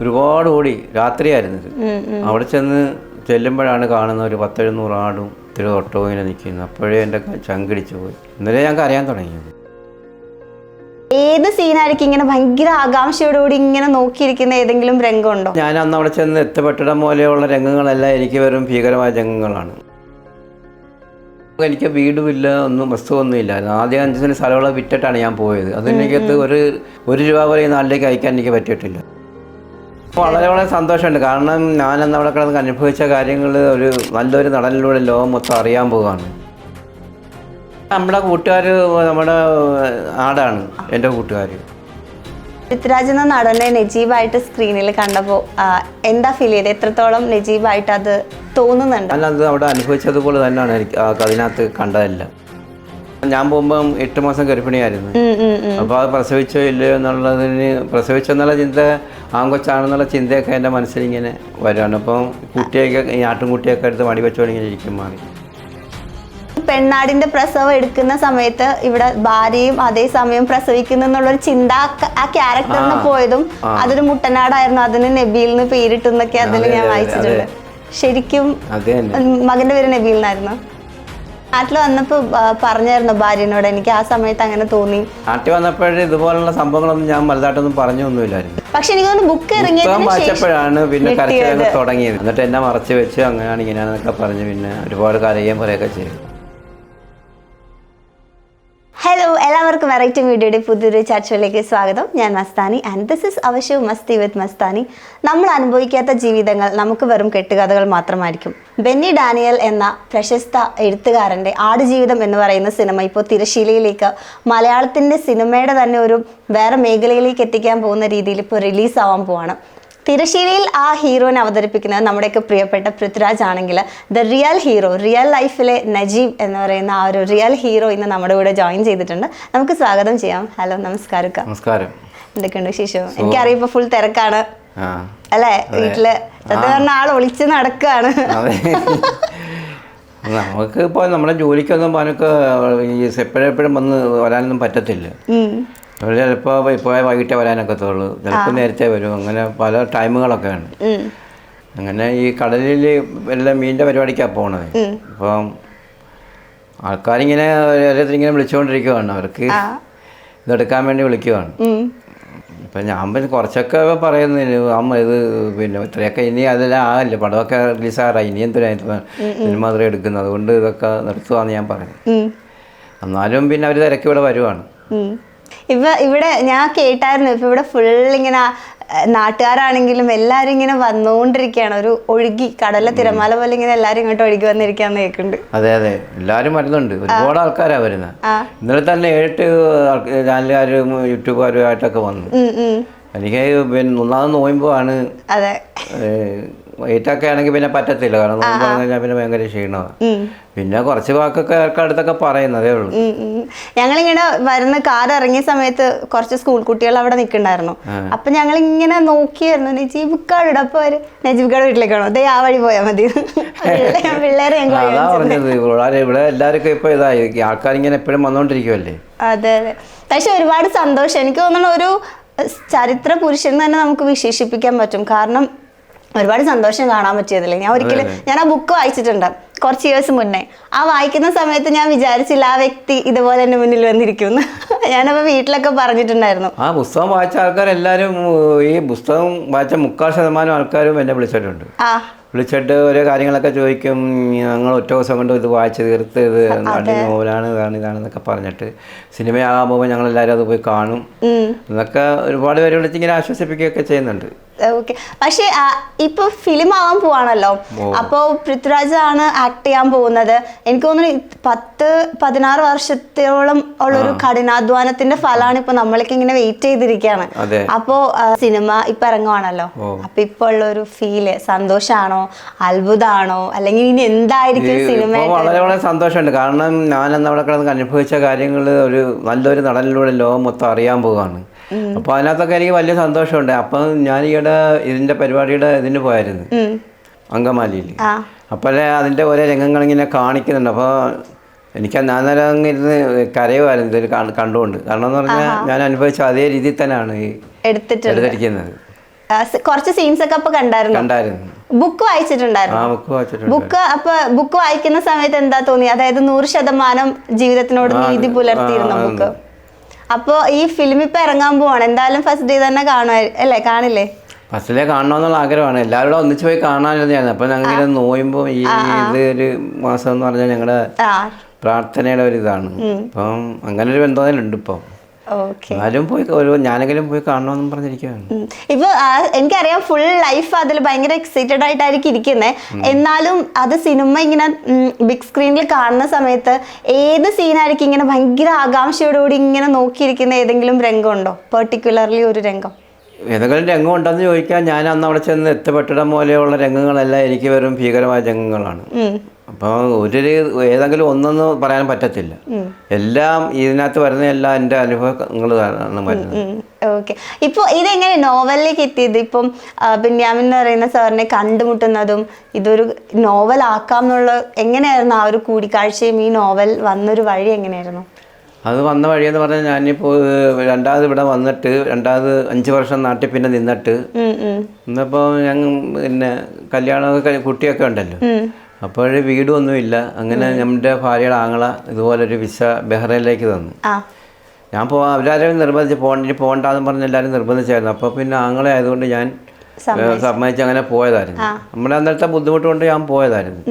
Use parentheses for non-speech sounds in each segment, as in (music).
ഒരുപാട് ഓടി. രാത്രിയായിരുന്നു ഇത്. അവിടെ ചെന്ന് ചെല്ലുമ്പോഴാണ് കാണുന്ന ഒരു പത്തെഴുന്നൂറ് ആടും ഇത്തിരി ഒട്ടവും ഇങ്ങനെ നിൽക്കുന്നത്. അപ്പോഴേ എന്റെ ചങ്കിടിച്ചു പോയി. ഇന്നലെ ഞങ്ങൾക്ക് അറിയാൻ തുടങ്ങിയത്. ഏത് സീനായിരിക്കും ഇങ്ങനെ ഭയങ്കര ആകാംക്ഷയോടുകൂടി ഇങ്ങനെ നോക്കിയിരിക്കുന്ന ഏതെങ്കിലും രംഗമുണ്ടോ? ഞാൻ അന്ന് അവിടെ ചെന്ന് എത്തപ്പെട്ടിടം പോലെയുള്ള രംഗങ്ങളെല്ലാം എനിക്ക് വെറും ഭീകരമായ രംഗങ്ങളാണ്. എനിക്ക് വീടുമില്ല ഒന്നും വസ്തുവൊന്നും ഇല്ല ആദ്യം അഞ്ച് സെന്റ് സ്ഥലമുള്ള വിറ്റിട്ടാണ് ഞാൻ പോയത്. അതിനെനിക്കത്ത് ഒരു ഒരു രൂപ വരെ നാളിലേക്ക് നാട്ടിലേക്ക് അയക്കാൻ എനിക്ക് പറ്റിയിട്ടില്ല. വളരെ വളരെ സന്തോഷമുണ്ട്. കാരണം ഞാൻ അന്ന് അവിടെ കിടന്ന് അനുഭവിച്ച കാര്യങ്ങൾ ഒരു നല്ലൊരു നടനിലൂടെ ലോകം മൊത്തം അറിയാൻ പോവുകയാണ്. നമ്മുടെ കൂട്ടുകാർ നമ്മുടെ ആടാണ് എന്റെ കൂട്ടുകാർ പൃഥ്വിരാജ് എന്ന നടനെ നജീബായിട്ട് സ്ക്രീനിൽ കണ്ടപ്പോൾ എന്താ ഫീൽ ചെയ്ത്? എത്രത്തോളം നജീബായിട്ട് അത് തോന്നുന്നുണ്ട്? അല്ല അത് അവിടെ അനുഭവിച്ചതുപോലെ തന്നെയാണ് എനിക്ക് അതിനകത്ത് കണ്ടതെല്ലാം. ഞാൻ പോകുമ്പം എട്ട് മാസം ഗർഭിണിയായിരുന്നു. അപ്പോൾ അത് പ്രസവിച്ചോ ഇല്ലയോ എന്നുള്ളതിന് പ്രസവിച്ചെന്നുള്ള ചിന്ത ആങ്കൊച്ചാണെന്നുള്ള ചിന്തയൊക്കെ എന്റെ മനസ്സിൽ ഇങ്ങനെ വരികയാണ് അപ്പം കുട്ടിയൊക്കെ ഈ ആട്ടുംകുട്ടിയൊക്കെ എടുത്ത് മടി വെച്ചോണ്ട് ഇങ്ങനെ ഇരിക്കും മാറി. പെണ്ണാടിന്റെ പ്രസവം എടുക്കുന്ന സമയത്ത് ഇവിടെ ഭാര്യയും അതേ സമയം പ്രസവിക്കുന്നു എന്നുള്ളൊരു ചിന്ത ആ ക്യാരക്ടറിന് പോയതും അതൊരു മുട്ടനാടായിരുന്നു. അതിന് നബീലിന് പേരിട്ടെന്നൊക്കെ അതിൽ ഞാൻ വായിച്ചിട്ടുണ്ട്. ശരിക്കും മകന്റെ പേര് നബീൽ എന്നായിരുന്നു നാട്ടിൽ വന്നപ്പോ ആ, പറഞ്ഞായിരുന്നു ഭാര്യനോട്. എനിക്ക് ആ സമയത്ത് അങ്ങനെ തോന്നി. നാട്ടിൽ വന്നപ്പോഴേ ഇതുപോലുള്ള സംഭവങ്ങളൊന്നും ഞാൻ വലുതായിട്ടൊന്നും പറഞ്ഞൊന്നുമില്ലായിരുന്നു പക്ഷെ എനിക്ക് തോന്നുന്നു ബുക്ക് ഇറങ്ങിയതിന് വായിച്ചപ്പോഴാണ് പിന്നെ കരച്ചിലൊക്കെ തുടങ്ങിയത്. എന്നിട്ട് എന്നെ മറച്ചു വെച്ച് അങ്ങനെയാണ് ഇങ്ങനെയാണെന്നൊക്കെ പറഞ്ഞു പിന്നെ ഒരുപാട് കരയുകയും പറയുകയൊക്കെ ചെയ്തു. ഹലോ എല്ലാവർക്കും വെറൈറ്റി വീഡിയോയുടെ പുതിയൊരു ചർച്ചയിലേക്ക് സ്വാഗതം. ഞാൻ മസ്താനി ആൻഡ് ദിസ് ഇസ് അവശ്യ മസ്തി വിത്ത് മസ്താനി. നമ്മൾ അനുഭവിക്കാത്ത ജീവിതങ്ങൾ നമുക്ക് വെറും കെട്ടുകഥകൾ മാത്രമായിരിക്കും. ബെന്നി ഡാനിയൽ എന്ന പ്രശസ്ത എഴുത്തുകാരന്റെ ആടുജീവിതം എന്ന് പറയുന്ന സിനിമ ഇപ്പോൾ തിരശീലയിലേക്ക് മലയാളത്തിന്റെ സിനിമയുടെ തന്നെ ഒരു വേറെ മേഖലയിലേക്ക് എത്തിക്കാൻ പോകുന്ന രീതിയിൽ ഇപ്പോൾ റിലീസ് ആവാൻ പോവാണ്. തിരശ്ശീലയിൽ ആ ഹീറോനെ അവതരിപ്പിക്കുന്നത് നമ്മുടെയൊക്കെ പ്രിയപ്പെട്ട പൃഥ്വിരാജ് ആണെങ്കിൽ ദ റിയൽ ഹീറോ റിയൽ ലൈഫിലെ നജീബ് എന്ന് പറയുന്ന ആ ഒരു റിയൽ ഹീറോ ഇന്ന് നമ്മുടെ കൂടെ ജോയിൻ ചെയ്തിട്ടുണ്ട്. നമുക്ക് സ്വാഗതം ചെയ്യാം. ഹലോ നമസ്കാരം. നമസ്കാരം. എന്തൊക്കെയുണ്ട് വിശേഷം? എനിക്കറിയാം ഇപ്പൊ ഫുൾ തിരക്കാണ്. അല്ലേ? വീട്ടിൽ സത്യം പറഞ്ഞ ആൾ ഒളിച്ച് നടക്കുകയാണ് നമുക്ക് ഇപ്പോൾ നമ്മുടെ ജോലിക്കൊന്നും പോകാനൊക്കെ എപ്പോഴെപ്പോഴും വന്ന് വരാനൊന്നും പറ്റത്തില്ല. അവർ ചിലപ്പോൾ ഇപ്പോഴേ വൈകിട്ടേ വരാനൊക്കത്തുള്ളൂ. ചിലപ്പോൾ നേരത്തെ വരും. അങ്ങനെ പല ടൈമുകളൊക്കെ ഉണ്ട്. അങ്ങനെ ഈ കടലിൽ എല്ലാം മീനിന്റെ പരിപാടിക്കാണ് പോണത്. അപ്പം ആൾക്കാരിങ്ങനെ ഓരോരുത്തർ ഇങ്ങനെ വിളിച്ചുകൊണ്ടിരിക്കുവാണ് അവർക്ക് ഇതെടുക്കാൻ വേണ്ടി വിളിക്കുവാണ്. ഇപ്പം ഞാൻ പിന്നെ കുറച്ചൊക്കെ പറയുന്നതിന് അമ്മ ഇത് പിന്നെ ഇത്രയൊക്കെ ഇനി അതെല്ലാം ആകില്ല പടമൊക്കെ റിലീസാറായി. ഇനി എന്തിനാ സിനിമ മാത്രം എടുക്കുന്നത്? അതുകൊണ്ട് ഇതൊക്കെ നിർത്തുവാന്ന് ഞാൻ പറഞ്ഞു എന്നാലും പിന്നെ അവർ തിരക്കിവിടെ വരുവാണ്. ഇപ്പൊ ഇവിടെ ഞാൻ കേട്ടായിരുന്നു ഇപ്പൊ ഇവിടെ ഫുൾ ഇങ്ങനെ നാട്ടുകാരാണെങ്കിലും എല്ലാരും ഇങ്ങനെ വന്നുകൊണ്ടിരിക്കുകയാണ് ഒരു ഒഴുകി കടല തിരമാല പോലെ ഇങ്ങനെ എല്ലാരും ഇങ്ങോട്ട് ഒഴുകി വന്നിരിക്കാന്ന് കേൾക്കുന്നുണ്ട്. അതെ അതെ. എല്ലാരും വരുന്നുണ്ട്. ഒരുപാട് ആൾക്കാരാ വരുന്നത്. ഇന്നലെ തന്നെ ഏട്ട് ചാനലുകാരും യൂട്യൂബുകാരും ആയിട്ടൊക്കെ വന്നു. എനിക്ക് പിന്നെ ഒന്നാമത് നോയുമ്പോഴാണ് അതെ. വെയിറ്റൊക്കെ ആണെങ്കിൽ പിന്നെ പറ്റത്തില്ല. കാരണം നോമ്പ് കഴിഞ്ഞാൽ പിന്നെ ഭയങ്കര ക്ഷീണമാണ് പിന്നെ കുറച്ച് വാക്കൊക്കെ അടുത്തൊക്കെ പറയുന്നതേ ഉള്ളൂ. ഞങ്ങളിങ്ങനെ വരുന്ന കാർ ഇറങ്ങിയ സമയത്ത് കുറച്ച് സ്കൂൾ കുട്ടികൾ അവിടെ നിൽക്കണ്ടായിരുന്നു അപ്പൊ ഞങ്ങൾ ഇങ്ങനെ നോക്കിയായിരുന്നു നജീബ് കാർഡ് അപ്പൊ അവർ നജീബ് കാട് വീട്ടിലേക്കാണോ അതേ ആ വഴി പോയാൽ മതി. പിള്ളേ- പിള്ളേരെ ഞങ്ങൾ അതാ പറഞ്ഞത്. ഇവിടെ എല്ലാവർക്കും ഇപ്പൊ ഇതായി ആൾക്കാരിങ്ങനെ എപ്പോഴും വന്നുകൊണ്ടിരിക്കുമല്ലേ അതെ അതെ. പക്ഷെ ഒരുപാട് സന്തോഷം. എനിക്ക് തോന്നുന്നു ഒരു ചരിത്ര പുരുഷൻ തന്നെ നമുക്ക് വിശേഷിപ്പിക്കാൻ പറ്റും. കാരണം ഒരുപാട് സന്തോഷം കാണാൻ പറ്റിയതില്ല? ഞാൻ ഒരിക്കലും ഞാൻ ആ ബുക്ക് വായിച്ചിട്ടുണ്ട് കുറച്ച് ഇയേഴ്സ് മുന്നേ. ആ വായിക്കുന്ന സമയത്ത് ഞാൻ വിചാരിച്ചില്ല ആ വ്യക്തി ഇതുപോലെ തന്നെ മുന്നിൽ വന്നിരിക്കുന്നു (laughs) ഞാനപ്പോൾ വീട്ടിലൊക്കെ പറഞ്ഞിട്ടുണ്ടായിരുന്നു. ആ പുസ്തകം വായിച്ച ആൾക്കാരെല്ലാവരും ഈ പുസ്തകം വായിച്ച മുക്കാൽ ശതമാനം ആൾക്കാരും എന്നെ വിളിച്ചിട്ടുണ്ട്. ആ. വിളിച്ചിട്ട് ഓരോ കാര്യങ്ങളൊക്കെ ചോദിക്കും ഞങ്ങൾ ഒറ്റ ദിവസം കൊണ്ട് ഇത് വായിച്ച് തീർത്ത് ഇത് നോവലാണ് ഇതാണ് ഇതാണെന്നൊക്കെ പറഞ്ഞിട്ട് സിനിമയാകാൻ പോകുമ്പോൾ ഞങ്ങൾ എല്ലാവരും അത് പോയി കാണും. എന്നൊക്കെ ഒരുപാട് പേര് വിളിച്ച് ഇങ്ങനെ ആശ്വസിപ്പിക്കുകയൊക്കെ ചെയ്യുന്നുണ്ട്. ഓക്കെ പക്ഷേ ഇപ്പൊ ഫിലിം ആവാൻ പോവാണല്ലോ. അപ്പോൾ പൃഥ്വിരാജ് ആണ് ആക്ട് ചെയ്യാൻ പോകുന്നത്. എനിക്ക് തോന്നുന്നു പത്ത് പതിനാറ് വർഷത്തോളം ഉള്ളൊരു കഠിനാധ്വാനത്തിന്റെ ഫലമാണ് ഇപ്പൊ നമ്മളൊക്കെ ഇങ്ങനെ വെയിറ്റ് ചെയ്തിരിക്കുകയാണ് അപ്പോ സിനിമ ഇപ്പൊ ഇറങ്ങുവാണല്ലോ. അപ്പൊ ഇപ്പൊ ഉള്ള ഒരു ഫീൽ സന്തോഷാണോ? അത്ഭുതമാണോ അല്ലെങ്കിൽ ഇനി എന്തായിരിക്കും സിനിമ വളരെ വളരെ സന്തോഷമുണ്ട്. കാരണം ഞാൻ അവിടെ കിടന്ന് അനുഭവിച്ച കാര്യങ്ങൾ ഒരു നല്ലൊരു നടനിലൂടെ ലോകം മൊത്തം അറിയാൻ പോവുകയാണ് അപ്പോൾ അതിനകത്തൊക്കെ എനിക്ക് വലിയ സന്തോഷമുണ്ട്. അപ്പം ഞാൻ ഈയിടെ ഇതിന്റെ പരിപാടിയുടെ ഇതിന് പോയായിരുന്നു. അങ്കമാലിയിൽ അപ്പോഴേ അതിന്റെ ഓരോ രംഗങ്ങൾ ഇങ്ങനെ കാണിക്കുന്നുണ്ട്. അപ്പോൾ എനിക്ക് ഞാൻ നേരം അങ്ങ് ഇരുന്ന് കരയുമായിരുന്നു ഇതൊരു കണ്ടുകൊണ്ട്. കാരണം എന്ന് പറഞ്ഞാൽ ഞാൻ അനുഭവിച്ച അതേ രീതിയിൽ തന്നെയാണ് ഈ എടുത്തിരിക്കുന്നത്. കുറച്ച് സീൻസ് ഒക്കെ അപ്പൊ കണ്ടായിരുന്നു? കണ്ടായിരുന്നു. ബുക്ക് വായിച്ചിട്ടുണ്ടായിരുന്നു. ബുക്ക് അപ്പൊ ബുക്ക് വായിക്കുന്ന സമയത്ത് എന്താ തോന്നി? അതായത് നൂറ് ശതമാനം ജീവിതത്തിനോട് നീതി പുലർത്തിയിരുന്ന ബുക്ക്? അപ്പൊ ഈ ഫിലിം ഇപ്പൊ ഇറങ്ങാൻ പോവാണ്. എന്തായാലും ഫസ്റ്റ് ഡേ തന്നെ കാണുമായി അല്ലേ? കാണില്ലേ? ഫസ്റ്റിലെ കാണണമെന്നുള്ള ആഗ്രഹമാണ്. എല്ലാവരും ഒന്നിച്ച് പോയി കാണാനായിരുന്നു അപ്പം ഞങ്ങൾ ഇങ്ങനെ നോയുമ്പോൾ ഈ ഇത് ഒരു മാസം എന്ന് പറഞ്ഞാൽ ഞങ്ങളുടെ പ്രാർത്ഥനയുടെ ഒരു ഇതാണ് അപ്പം അങ്ങനെ ഒരു ബന്ധം ഉണ്ട് ഇപ്പം. എന്നാലും പോയി ഞാനെങ്കിലും പോയി കാണണമെന്നും പറഞ്ഞിരിക്കുകയാണ് ഇപ്പൊ എനിക്കറിയാം ഫുൾ ലൈഫ് അതിൽ ഭയങ്കര എക്സൈറ്റഡ് ആയിട്ടായിരിക്കും ഇരിക്കുന്നത് എന്നാലും അത് സിനിമ ഇങ്ങനെ ബിഗ് സ്ക്രീനിൽ കാണുന്ന സമയത്ത് ഏത് സീനായിരിക്കും ഇങ്ങനെ ഭയങ്കര ആകാംക്ഷയോടുകൂടി ഇങ്ങനെ നോക്കിയിരിക്കുന്ന ഏതെങ്കിലും രംഗമുണ്ടോ? പെർട്ടിക്കുലർലി ഒരു രംഗം. ഏതെങ്കിലും രംഗം ഉണ്ടെന്ന് ചോദിക്കാൻ ഞാൻ അന്ന് അവിടെ ചെന്ന് എത്തപ്പെട്ടിടം പോലെയുള്ള രംഗങ്ങളെല്ലാം എനിക്ക് വെറും ഭീകരമായ രംഗങ്ങളാണ്. അപ്പോൾ ഒരു ഏതെങ്കിലും ഒന്നെന്ന് പറയാൻ പറ്റത്തില്ല. എല്ലാം ഇതിനകത്ത് വരുന്ന എല്ലാ എന്റെ അനുഭവങ്ങൾ വരുന്നത്. ഓക്കെ. ഇപ്പോൾ ഇതെങ്ങനെ നോവലിലേക്ക് എത്തിയത് ഇപ്പം ബെന്യാമിൻ എന്ന് പറയുന്ന സാറിനെ കണ്ടുമുട്ടുന്നതും ഇതൊരു നോവൽ ആക്കാം എന്നുള്ള എങ്ങനെയായിരുന്നു ആ ഒരു കൂടിക്കാഴ്ചയും ഈ നോവൽ വന്നൊരു വഴി എങ്ങനെയായിരുന്നു? അത് വന്ന വഴിയെന്ന് പറഞ്ഞാൽ ഞാനിപ്പോൾ രണ്ടാമത് ഇവിടെ വന്നിട്ട് രണ്ടാമത് അഞ്ച് വർഷം നാട്ടിൽ പിന്നെ നിന്നിട്ട് ഇന്നിപ്പോൾ ഞങ്ങൾ പിന്നെ കല്യാണമൊക്കെ കുട്ടിയൊക്കെ ഉണ്ടല്ലോ. ഉം. അപ്പോൾ വീടൊന്നുമില്ല. അങ്ങനെ നമ്മുടെ ഭാര്യയുടെ ആങ്ങള ഇതുപോലെ ഒരു വിസ ബഹ്റൈനിലേക്ക് തന്നു. ഞാൻ പോ അവരാരും നിർബന്ധിച്ച് പോകണ്ട പോകണ്ടെന്ന് പറഞ്ഞ് എല്ലാവരും നിർബന്ധിച്ചായിരുന്നു. അപ്പോൾ പിന്നെ ആങ്ങളെ ആയതുകൊണ്ട് ഞാൻ സമ്മതിച്ച്. അങ്ങനെ പോയതായിരുന്നു. നമ്മുടെ അന്നത്തെ ബുദ്ധിമുട്ട് കൊണ്ട് ഞാൻ പോയതായിരുന്നു.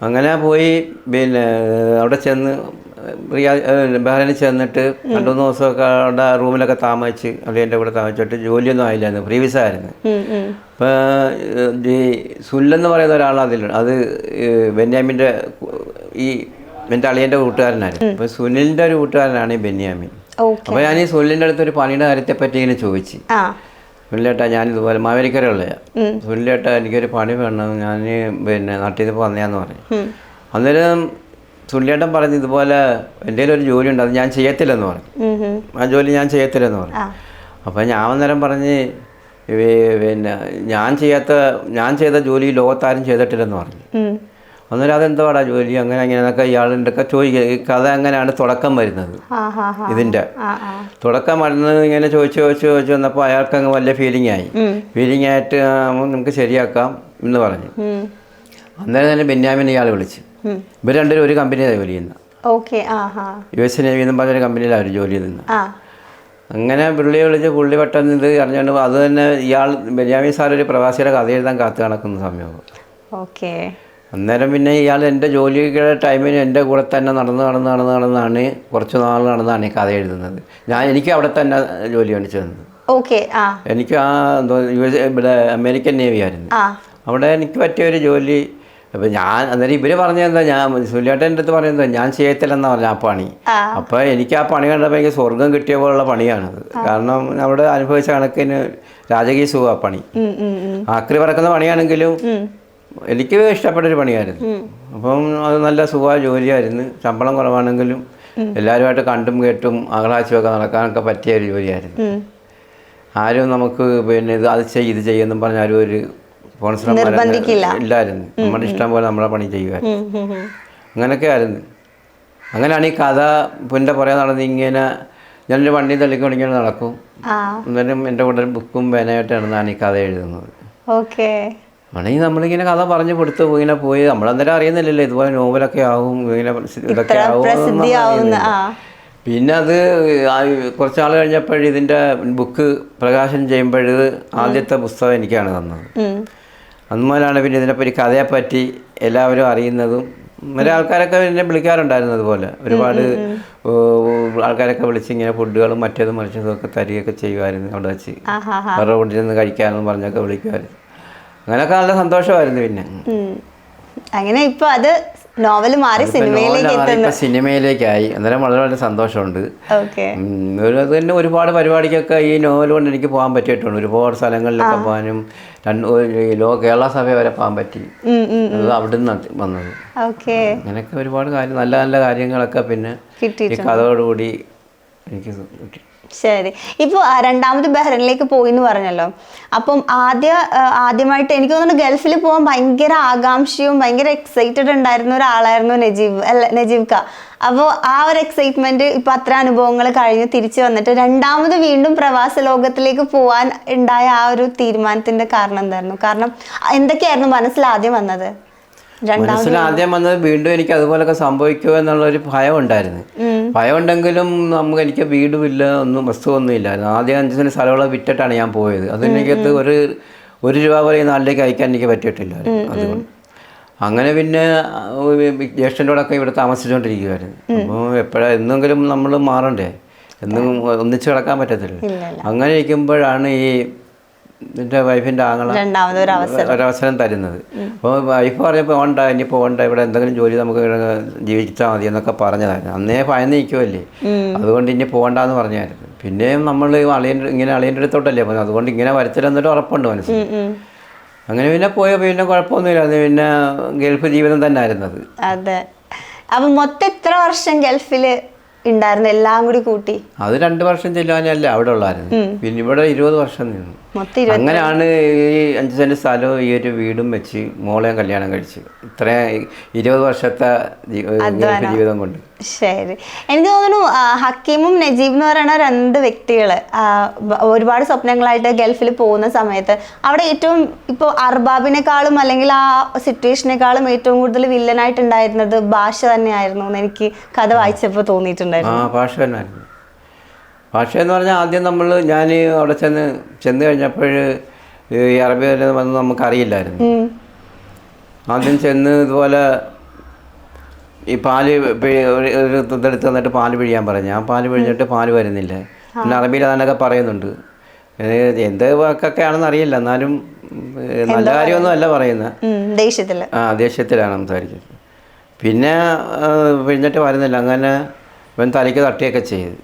അങ്ങനെ പോയി പിന്നെ അവിടെ ചെന്ന് റിയാ ബഹ്റൈനിൽ ചെന്നിട്ട് രണ്ടു മൂന്ന് ദിവസമൊക്കെ അവിടെ റൂമിലൊക്കെ താമസിച്ച് അവിടെ എന്റെ കൂടെ താമസിച്ചിട്ട് ജോലിയൊന്നും ആയില്ലായിരുന്നു പ്രീവിയസ് ആയിരുന്നു. ഈ സുല്ലെന്ന് പറയുന്ന ഒരാൾ അതിൽ അത് ബെന്യാമിന്റെ ഈ എന്റെ അളിയന്റെ കൂട്ടുകാരനായിരുന്നു അപ്പോൾ സുനിലിന്റെ ഒരു കൂട്ടുകാരനാണ് ഈ ബെന്യാമിൻ. അപ്പോൾ ഞാൻ ഈ സുനിലിന്റെ അടുത്ത് ഒരു പണിയുടെ കാര്യത്തെപ്പറ്റി ഇങ്ങനെ ചോദിച്ചു. സുനിലേട്ടാ ഞാൻ ഇതുപോലെ മാവേലിക്കരയുള്ളതാണ് സുനിലേട്ടാ എനിക്കൊരു പണി വേണം ഞാൻ പിന്നെ നാട്ടിൽ നിന്ന് വന്നയാന്ന് പറഞ്ഞു. അന്നേരം സുനിലേട്ടൻ പറഞ്ഞു ഇതുപോലെ എന്റെ ഒരു ജോലി ഉണ്ട് അത് ഞാൻ ചെയ്യത്തില്ലെന്ന് പറഞ്ഞു. ആ ജോലി ഞാൻ ചെയ്യത്തില്ലെന്ന് പറഞ്ഞു. അപ്പം ഞാൻ അന്നേരം പറഞ്ഞ് പിന്നെ ഞാൻ ചെയ്യാത്ത ഞാൻ ചെയ്ത ജോലി ലോകത്താരും ചെയ്തിട്ടില്ലെന്ന് പറഞ്ഞു. അന്നേരം അതെന്തോടാ ജോലി? അങ്ങനെ അങ്ങനെയൊക്കെ ഇയാളുടെ ഒക്കെ ചോദിക്കുക ഈ കഥ അങ്ങനെയാണ് തുടക്കം വരുന്നത്. ഇതിന്റെ. തുടക്കം വരുന്നത് ഇങ്ങനെ ചോദിച്ചു ചോദിച്ചു ചോദിച്ചു വന്നപ്പോൾ അയാൾക്ക് അങ്ങ് വലിയ ഫീലിംഗ് ആയി. ഫീലിംഗ് ആയിട്ട് നമുക്ക് ശരിയാക്കാം എന്ന് പറഞ്ഞു. അന്നേരം തന്നെ ബെന്യാമിനെ ഇയാൾ വിളിച്ചു. ഇവർ രണ്ടുപേരും ഒരു കമ്പനിയാണ് ജോലി ചെയ്യുന്നത്. ഓക്കെ യു എസ് നേവി എന്ന് പറഞ്ഞൊരു കമ്പനിയിലാണ് അവർ ജോലി ചെയ്യുന്നത്. അങ്ങനെ പുള്ളിയെ വിളിച്ച് പുള്ളി പെട്ടെന്ന് ഇത് അറിഞ്ഞുകൊണ്ട് അത് തന്നെ ഇയാൾ ബെന്യാമിൻ സാർ ഒരു പ്രവാസിയുടെ കഥ എഴുതാൻ കാത്തു നടക്കുന്ന സമയമാണ് ഓക്കെ. അന്നേരം പിന്നെ ഇയാൾ എന്റെ ജോലിയുടെ ടൈമിന് എന്റെ കൂടെ തന്നെ നടന്ന് നടന്ന് നടന്ന് നടന്നാണ് കുറച്ച് നാൾ നടന്നാണ് ഈ കഥ എഴുതുന്നത്. ഞാൻ എനിക്ക് അവിടെ തന്നെ ജോലി കാണിച്ചു തന്നത് ഓക്കെ എനിക്ക് ആ എന്തോ യു എസ് ഇവിടെ അമേരിക്കൻ നേവി ആയിരുന്നു. അവിടെ എനിക്ക് പറ്റിയ ഒരു ജോലി അപ്പം ഞാൻ അന്നേരം ഇവർ പറഞ്ഞെന്താ ഞാൻ സുല്ലേട്ടന്റെ അടുത്ത് പറയുന്നത് ഞാൻ ചെയ്യത്തില്ലെന്നാ പറഞ്ഞ ആ പണി. അപ്പൊ അപ്പോൾ എനിക്ക് ആ പണി കണ്ടപ്പോൾ എനിക്ക് സ്വർഗം കിട്ടിയ പോലുള്ള പണിയാണ് കാരണം അവിടെ അനുഭവിച്ച കണക്കിന് രാജകീയ സുഖ പണി. ആക്രി പറക്കുന്ന പണിയാണെങ്കിലും എനിക്ക് എനിക്ക് ഇഷ്ടപ്പെട്ടൊരു പണിയായിരുന്നു. അപ്പം അത് നല്ല സുഖ ജോലിയായിരുന്നു. ശമ്പളം കുറവാണെങ്കിലും എല്ലാവരുമായിട്ട് കണ്ടും കേട്ടും ആഹ്ലാദിച്ചുമൊക്കെ നടക്കാനൊക്കെ പറ്റിയ ഒരു ജോലിയായിരുന്നു. ആരും നമുക്ക് പിന്നെ ഇത് അത് ചെയ്ത് ഇത് ചെയ്യുമെന്നും പറഞ്ഞ ആരും ഒരു നിർബന്ധിക്കില്ല. ഇല്ലായിരുന്നു നമ്മുടെ ഇഷ്ടം പോലെ നമ്മളെ പണി ചെയ്യുക. അങ്ങനെയൊക്കെ ആയിരുന്നു. അങ്ങനെയാണ് ഈ കഥ പിന്നെ പുറകെ നടന്ന് ഇങ്ങനെ ഞാനൊരു വണ്ടി തള്ളിക്കൊണ്ടിങ്ങനെ നടക്കും. എന്നാലും എന്റെ കൂടെ ബുക്കും പേനയായിട്ടാണ് ഞാൻ ഈ കഥ എഴുതുന്നത്. ഓക്കെ. ആണെങ്കിൽ നമ്മളിങ്ങനെ കഥ പറഞ്ഞു കൊടുത്ത് ഇങ്ങനെ പോയി. നമ്മളന്നേരം അറിയുന്നില്ലല്ലോ ഇതുപോലെ നോവലൊക്കെ ആവും ഇങ്ങനെ ഇതൊക്കെ ആവും പിന്നെ അത് കുറച്ച് നാൾ കഴിഞ്ഞപ്പോൾ ഇതിന്റെ ബുക്ക് പ്രകാശനം ചെയ്യുമ്പോഴത് ആദ്യത്തെ പുസ്തകം എനിക്കാണ് തന്നത്. മുതലാണ് പിന്നെ ഇതിനെപ്പറ്റി കഥയെപ്പറ്റി എല്ലാവരും അറിയുന്നതും മറ്റേ ആൾക്കാരൊക്കെ എന്നെ വിളിക്കാറുണ്ടായിരുന്നു അതുപോലെ. ഒരുപാട് ആൾക്കാരൊക്കെ വിളിച്ച് ഇങ്ങനെ ഫുഡുകളും മറ്റേതും മറിച്ചതും ഒക്കെ തരികയൊക്കെ ചെയ്യുമായിരുന്നു അവിടെ വെച്ച്. അവരുടെ വീട്ടിൽ നിന്ന് കഴിക്കാമെന്ന് പറഞ്ഞൊക്കെ വിളിക്കുമായിരുന്നു. അങ്ങനെയൊക്കെ നല്ല സന്തോഷമായിരുന്നു പിന്നെ. അങ്ങനെ ഇപ്പൊ അത് നോവൽ മാറി സിനിമയിലേക്ക് എത്തുന്നു. സിനിമയിലേക്കായി. അന്നേരം വളരെ വളരെ സന്തോഷമുണ്ട്. ഒരു അത് തന്നെ ഒരുപാട് പരിപാടിക്കൊക്കെ ഈ നോവൽ കൊണ്ട് എനിക്ക് പോകാൻ പറ്റിയിട്ടുണ്ട്. ഒരുപാട് സ്ഥലങ്ങളിലൊക്കെ പോകാനും ലോ കേരള സഭ വരെ പോകാൻ പറ്റി. അത് അവിടെ നിന്ന് വന്നത്. അങ്ങനെയൊക്കെ ഒരുപാട് കാര്യം നല്ല നല്ല കാര്യങ്ങളൊക്കെ പിന്നെ ഈ കഥയോടുകൂടി എനിക്ക് കിട്ടി. ശരി. ഇപ്പോൾ രണ്ടാമത് ബഹ്റൈനിലേക്ക് പോയി എന്ന് പറഞ്ഞല്ലോ. അപ്പം ആദ്യ ആദ്യമായിട്ട് എനിക്ക് തോന്നുന്നു ഗൾഫിൽ പോകാൻ ഭയങ്കര ആകാംക്ഷയും ഭയങ്കര എക്സൈറ്റഡ് ഉണ്ടായിരുന്ന ഒരാളായിരുന്നു നജീബ് അല്ല നജീബ് ക അപ്പോൾ ആ ഒരു എക്സൈറ്റ്മെന്റ് ഇപ്പൊ അത്ര അനുഭവങ്ങൾ കഴിഞ്ഞ് തിരിച്ചു വന്നിട്ട് രണ്ടാമത് വീണ്ടും പ്രവാസ ലോകത്തിലേക്ക് പോകാൻ ഉണ്ടായ ആ ഒരു തീരുമാനത്തിന്റെ കാരണം എന്തായിരുന്നു? കാരണം എന്തൊക്കെയായിരുന്നു മനസ്സിൽ ആദ്യം വന്നത്? മനസ്സിൽ ആദ്യം വന്നത് വീണ്ടും എനിക്ക് അതുപോലൊക്കെ സംഭവിക്കുമോ എന്നുള്ളൊരു ഭയം ഉണ്ടായിരുന്നു. ഭയം ഉണ്ടെങ്കിലും നമുക്ക് എനിക്ക് വീടുമില്ല ഒന്നും വസ്തുവൊന്നുമില്ല ആദ്യം അഞ്ച് സെന്റ് സ്ഥലമുള്ള വിറ്റിട്ടാണ് ഞാൻ പോയത്. അതിനകത്ത് ഒരു ഒരു രൂപ വരെ നാളിലേക്ക് നാട്ടിലേക്ക് അയക്കാൻ എനിക്ക് പറ്റിയിട്ടില്ല. അതുകൊണ്ട്. അങ്ങനെ പിന്നെ ജ്യേഷ്ഠന്റെ കൂടെ ഒക്കെ ഇവിടെ താമസിച്ചുകൊണ്ടിരിക്കുകയായിരുന്നു അപ്പോൾ എപ്പോഴാ എന്നെങ്കിലും നമ്മൾ മാറണ്ടേ? എന്നും ഒന്നിച്ച് കിടക്കാൻ പറ്റത്തില്ല. അങ്ങനെ ഇരിക്കുമ്പോഴാണ് ഈ എന്റെ വൈഫിന്റെ ആങ്ങള ഒരവസരം. തരുന്നത്. അപ്പോൾ വൈഫ് പറഞ്ഞപ്പോൾ ഓണ്ട ഇനി പോകണ്ട ഇവിടെ എന്തെങ്കിലും ജോലി നമുക്ക് ജീവിച്ചാൽ മതി എന്നൊക്കെ പറഞ്ഞതായിരുന്നു. അന്നേ ഭയന്ന് നിൽക്കുമല്ലേ അതുകൊണ്ട് ഇനി പോകണ്ടെന്ന് പറഞ്ഞായിരുന്നു. പിന്നെയും നമ്മൾ അളിയന്റെ ഇങ്ങനെ അളിയന്റെ അടുത്തോട്ടല്ലേ പോകുന്നത്. അതുകൊണ്ട് ഇങ്ങനെ വരച്ചില്ലെന്നിട്ട് ഉറപ്പുണ്ട് മനസ്സിൽ. അങ്ങനെ പിന്നെ പോയോ പിന്നെ കുഴപ്പമൊന്നുമില്ല. അത് പിന്നെ ഗൾഫ് ജീവിതം തന്നെ ആയിരുന്നത് അതെ. അപ്പൊ മൊത്തം എത്ര വർഷം ഗൾഫിൽ ഉണ്ടായിരുന്നു എല്ലാം കൂടി കൂട്ടി. അത് രണ്ട് വർഷം ചെല്ലുവാനല്ലേ അവിടെ ഉള്ളായിരുന്നു. പിന്നെ ഇവിടെ ഇരുപത് വർഷം നിന്നു. അങ്ങനെയാണ് ഈ അഞ്ച് സെന്റ് സ്ഥലവും ഈ ഒരു വീടും വെച്ച് മോളെയും കല്യാണം കഴിച്ച്. ഇത്രയും ഇരുപത് വർഷത്തെ ജീവിതം കൊണ്ട്. ശരി. എനിക്ക് തോന്നുന്നു ഹക്കീമും നജീബ് എന്ന് പറയുന്ന രണ്ട് വ്യക്തികൾ ഒരുപാട് സ്വപ്നങ്ങളായിട്ട് ഗൾഫിൽ പോകുന്ന സമയത്ത് അവിടെ ഏറ്റവും ഇപ്പോൾ അർബാബിനെക്കാളും അല്ലെങ്കിൽ ആ സിറ്റുവേഷനേക്കാളും ഏറ്റവും കൂടുതൽ വില്ലനായിട്ടുണ്ടായിരുന്നത് ഭാഷ തന്നെയായിരുന്നു എന്ന് എനിക്ക് കഥ വായിച്ചപ്പോൾ തോന്നിയിട്ടുണ്ടായിരുന്നു. ആ ഭാഷ തന്നെയായിരുന്നു. ഭാഷ എന്ന് പറഞ്ഞാൽ ആദ്യം നമ്മൾ ഞാൻ അവിടെ ചെന്ന് ചെന്ന് കഴിഞ്ഞപ്പോൾ ഈ അറബി വന്ന് നമുക്കറിയില്ലായിരുന്നു. അറിയില്ലായിരുന്നു ആദ്യം ചെന്ന് ഇതുപോലെ ഈ പാൽ ഒരു ഇതെടുത്ത് തന്നിട്ട് പാൽ പിഴിയാൻ പറഞ്ഞു. ആ പാൽ പിഴിഞ്ഞിട്ട് പാൽ വരുന്നില്ല. പിന്നെ അറബിയിൽ അതിനൊക്കെ പറയുന്നുണ്ട്. എന്ത് വാക്കൊക്കെ ആണെന്ന് അറിയില്ല. എന്നാലും നല്ല കാര്യമൊന്നും അല്ല പറയുന്നത്. ആ ദേഷ്യത്തിലാണ് സംസാരിക്കുന്നത്. പിന്നെ പിഴിഞ്ഞിട്ട് വരുന്നില്ല. അങ്ങനെ ഇവൻ തലയ്ക്ക് തട്ടിയൊക്കെ ചെയ്ത്.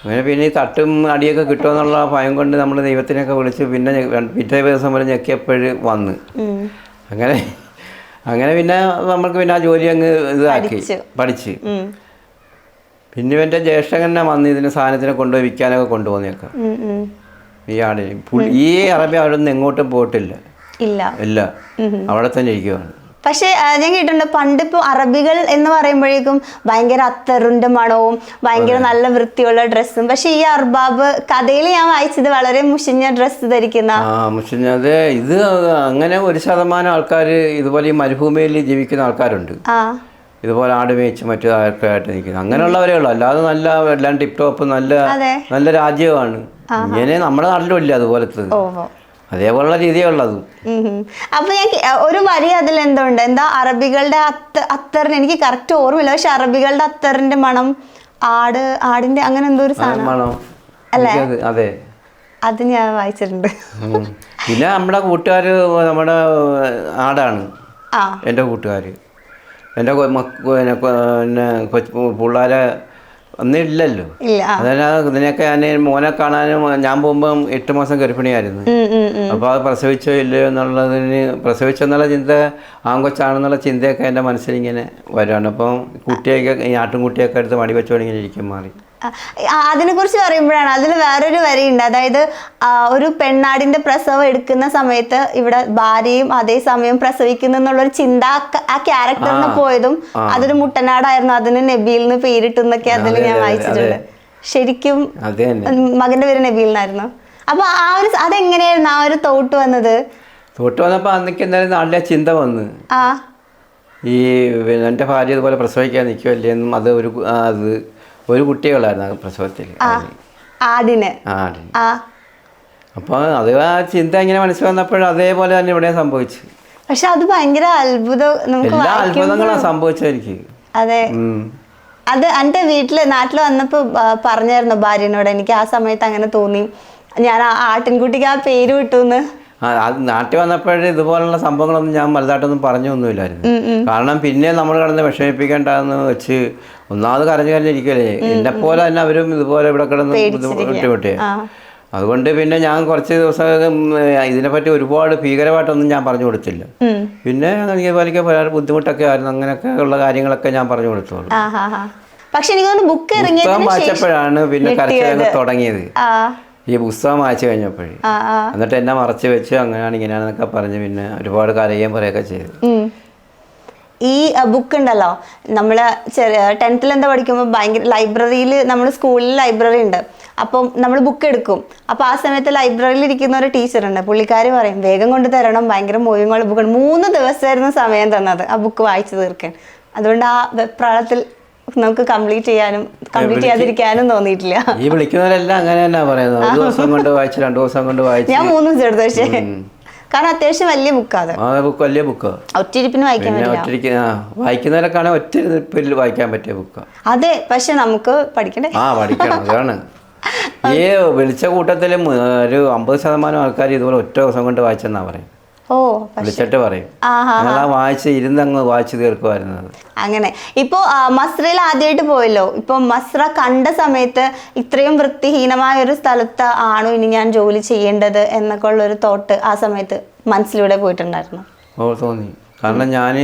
അങ്ങനെ പിന്നെ ഈ തട്ടും അടിയൊക്കെ കിട്ടുമെന്നുള്ള ഭയം കൊണ്ട് നമ്മൾ ദൈവത്തിനൊക്കെ വിളിച്ച് പിന്നെ പിറ്റേ ദിവസം വരെ ഞെക്കിയപ്പോഴും വന്ന്. അങ്ങനെ അങ്ങനെ പിന്നെ നമ്മൾക്ക് പിന്നെ ആ ജോലി അങ്ങ് ഇതാക്കി. പഠിച്ചു. പിന്നെ ഇവന്റെ ജ്യേഷ്ഠൻ തന്നെ വന്ന് ഇതിന് സാധനത്തിനെ കൊണ്ടുപോയി വിൽക്കാനൊക്കെ കൊണ്ടുപോകുന്നേക്കാം. ഈ ആടിന്. ഈ അറബി അവിടെ നിന്ന് എങ്ങോട്ടും പോയിട്ടില്ല. ഇല്ല. ഇല്ല. അവിടെ തന്നെ ഇരിക്കുവാണ്. പക്ഷേ ഞാൻ കേട്ടിട്ടുണ്ട് പണ്ട് ഇപ്പോൾ അറബികൾ എന്ന് പറയുമ്പോഴേക്കും ഭയങ്കര അത്തറിന്റെ മണവും ഭയങ്കര നല്ല വൃത്തിയുള്ള ഡ്രസ്സും. പക്ഷേ ഈ അർബാബ് കഥയിൽ ഞാൻ വായിച്ചത് വളരെ മുഷിഞ്ഞ ഡ്രസ്സ് ധരിക്കുന്ന ആ അതെ. ഇത് അങ്ങനെ ഒരു ശതമാനം ആൾക്കാർ ഇതുപോലെ ഈ മരുഭൂമിയിൽ ജീവിക്കുന്ന ആൾക്കാരുണ്ട്. ഇതുപോലെ ആട് മേയിച്ച് മറ്റു ആൾക്കാരായിട്ട് നിൽക്കുന്നത്. അങ്ങനെയുള്ളവരേ ഉള്ളൂ. അല്ലാതെ നല്ല എല്ലാം ടിപ് ടോപ്പ് നല്ല നല്ല രാജ്യമാണ്. ഇങ്ങനെ നമ്മുടെ നാട്ടിലും ഇല്ല അതുപോലത്തെ അതേപോലുള്ള രീതിയുള്ളത്. അപ്പൊ ഞാൻ ഒരു വരി അതിൽ എന്തുണ്ട് എന്താ അറബികളുടെ അത്ത അത്തറിന് എനിക്ക് കറക്റ്റ് ഓർമ്മയില്ല. പക്ഷെ അറബികളുടെ അത്തറിന്റെ മണം ആട് ആടിന്റെ അങ്ങനെ എന്തോ ഒരു സാധനം. അല്ലേ? അതെ അത്. ഞാൻ വായിച്ചിട്ടുണ്ട്. പിന്നെ നമ്മുടെ കൂട്ടുകാർ നമ്മുടെ ആടാണ്. ആ. എന്റെ കൂട്ടുകാർ എന്റെ കൊ- മക്ക- പിന്നെ പിള്ളേരെ ഒന്നും ഇല്ലല്ലോ. ഇതിനൊക്കെ ഞാൻ മോനെ കാണാനും ഞാൻ പോകുമ്പം എട്ട് മാസം ഗർഭിണിയായിരുന്നു. അപ്പോൾ അത് പ്രസവിച്ചോ ഇല്ലയോ എന്നുള്ളതിന് പ്രസവിച്ചെന്നുള്ള ചിന്ത ആങ്കൊച്ചാണെന്നുള്ള ചിന്തയൊക്കെ എന്റെ മനസ്സിലിങ്ങനെ വരുവാണ് അപ്പം കുട്ടിയൊക്കെ ഈ ആട്ടുംകുട്ടിയൊക്കെ എടുത്ത് മടി വെച്ചോണ്ടിങ്ങനെ ഇരിക്കും മാറി. അതിനെ കുറിച്ച് പറയുമ്പോഴാണ് അതിൽ വേറൊരു വരിയുണ്ട്. അതായത് ഒരു പെണ്ണാടിന്റെ പ്രസവം എടുക്കുന്ന സമയത്ത് ഇവിടെ ഭാര്യയും അതേസമയം പ്രസവിക്കുന്നു എന്നുള്ളൊരു ചിന്ത ആ ക്യാരക്ടറിന് പോയതും അതൊരു മുട്ടനാടായിരുന്നു. അതിന് നബീൽ എന്ന് പേരിട്ടെന്നൊക്കെ അതിൽ ഞാൻ വായിച്ചിട്ടുണ്ട്. ശരിക്കും മകന്റെ പേര് നബീൽ എന്നായിരുന്നു അപ്പൊ ആ ഒരു അതെങ്ങനെയായിരുന്നു ആ ഒരു തോട്ട് വന്നത്? തോട്ട് വന്നപ്പോ അന്നേക്ക് എന്തായാലും നാട്ടിലെ ചിന്ത വന്ന്. ആ. ഈ എന്റെ എന്റെ ഭാര്യ ഇതുപോലെ പ്രസവിക്കാൻ നിൽക്കുമല്ലേ എന്നും അത് ഒരു അത് ഒരു കുട്ടികളായിരുന്നു പ്രസവത്തിൽ ആടിന്. അപ്പോൾ അത് ആ ചിന്ത ഇങ്ങനെ മനസ്സിൽ വന്നപ്പോഴും അതേപോലെ തന്നെ ഇവിടെ സംഭവിച്ചു. പക്ഷെ അത് ഭയങ്കര അത്ഭുതം നമുക്ക് എല്ലാ അത്ഭുതങ്ങളാണ് സംഭവിച്ചത് എനിക്ക്. അതെ. അത് എന്റെ വീട്ടിൽ നാട്ടിൽ വന്നപ്പോൾ പറഞ്ഞായിരുന്നു ഭാര്യനോട് എനിക്ക് ആ സമയത്ത് അങ്ങനെ തോന്നി. ഞാൻ ആ ആട്ടിൻകുട്ടിക്ക് ആ പേര് വിട്ടുന്ന്. ആ അത് നാട്ടിൽ വന്നപ്പോഴേ ഇതുപോലുള്ള സംഭവങ്ങളൊന്നും ഞാൻ വലുതായിട്ടൊന്നും പറഞ്ഞൊന്നുമില്ലായിരുന്നു. കാരണം പിന്നെ നമ്മൾ കിടന്ന് വിഷമിപ്പിക്കേണ്ടെന്ന് വെച്ച് ഒന്നാമത് കരഞ്ഞു കരഞ്ഞിരിക്കലേ എന്നെ പോലെ തന്നെ അവരും ഇതുപോലെ ഇവിടെ കിടന്ന് ബുദ്ധിമുട്ടി അതുകൊണ്ട് പിന്നെ ഞാൻ കുറച്ച് ദിവസം ഇതിനെപ്പറ്റി ഒരുപാട് ഭീകരമായിട്ടൊന്നും ഞാൻ പറഞ്ഞു കൊടുത്തില്ല. പിന്നെ എനിക്ക് വലിയ ബുദ്ധിമുട്ടൊക്കെ ആയിരുന്നു. അങ്ങനെയൊക്കെ ഉള്ള കാര്യങ്ങളൊക്കെ ഞാൻ പറഞ്ഞു കൊടുത്തോളൂ പക്ഷെ എനിക്ക് തോന്നുന്നു ബുക്ക് വായിച്ചപ്പോഴാണ് പിന്നെ കരച്ചിലൊക്കെ. തുടങ്ങിയത്. ഈ പുസ്തകം വായിച്ചു കഴിഞ്ഞപ്പോഴേ. എന്നിട്ട് എന്നെ മറച്ചു വെച്ച് അങ്ങനെയാണ് ഇങ്ങനെയാണെന്നൊക്കെ പറഞ്ഞ് പിന്നെ ഒരുപാട് കരയുകയും പറയുകയൊക്കെ ചെയ്തു. ഈ ബുക്ക് ഉണ്ടല്ലോ നമ്മൾ ചെറിയ ടെൻത്തിൽ എന്താ പഠിക്കുമ്പോൾ ഭയങ്കര ലൈബ്രറിയിൽ നമ്മൾ സ്കൂളിൽ ലൈബ്രറി ഉണ്ട്. അപ്പം നമ്മൾ ബുക്ക് എടുക്കും. അപ്പോൾ ആ സമയത്ത് ലൈബ്രറിയിൽ ഇരിക്കുന്ന ഒരു ടീച്ചറുണ്ട് പുള്ളിക്കാർ പറയും വേഗം കൊണ്ട് തരണം ഭയങ്കര മൂവിങ്ങുള്ള ബുക്ക് മൂന്ന് ദിവസമായിരുന്നു സമയം തന്നത് ആ ബുക്ക് വായിച്ചു തീർക്കാൻ. അതുകൊണ്ട് ആ വെപ്രാളത്തിൽ നമുക്ക് കംപ്ലീറ്റ് ചെയ്യാനും കംപ്ലീറ്റ് ചെയ്യാതിരിക്കാനും തോന്നിയിട്ടില്ല. ഈ വിളിക്കുന്നവരെല്ലാം അങ്ങനെ തന്നെ പറയുന്നത്. ഒരു ദിവസം കൊണ്ട് വായിച്ചു രണ്ടു ദിവസം കൊണ്ട് വായിച്ചു. ഞാൻ മൂന്ന് ദിവസം എടുത്തു പക്ഷേ. കാരണം അത്യാവശ്യം വലിയ ബുക്കാണ് ബുക്ക് വലിയ ബുക്ക്. ഒറ്റിരിപ്പിന് വായിക്കാൻ പറ്റില്ല. വായിക്കുന്നവരൊക്കെ ഇരുപ്പിൽ വായിക്കാൻ പറ്റിയ ബുക്ക്. അതെ പക്ഷെ നമുക്ക് പഠിക്കണ്ടേ? ആ പഠിക്കണം. അതാണ്. (laughs) ഈ വിളിച്ച കൂട്ടത്തിലും ഒരു അമ്പത് ശതമാനം ആൾക്കാർ ഇതുപോലെ ഒറ്റ ദിവസം കൊണ്ട് വായിച്ചെന്നാ പറയും ഓ വിളിച്ചിട്ട് പറയും. ആഹാ ഞങ്ങൾ ആ വായിച്ച് വായിച്ചു തീർക്കുമായിരുന്നത്. അങ്ങനെ. ഇപ്പോ മസ്രയിൽ ആദ്യമായിട്ട് പോയല്ലോ. ഇപ്പൊ മസ്ര കണ്ട സമയത്ത് ഇത്രയും വൃത്തിഹീനമായ ഒരു സ്ഥലത്ത് ആണോ ഇനി ഞാൻ ജോലി ചെയ്യേണ്ടത് എന്നൊക്കെ ഉള്ള ഒരു തോട്ട് ആ സമയത്ത് മനസ്സിലൂടെ പോയിട്ടുണ്ടായിരുന്നു? ഓ തോന്നി. കാരണം ഞാൻ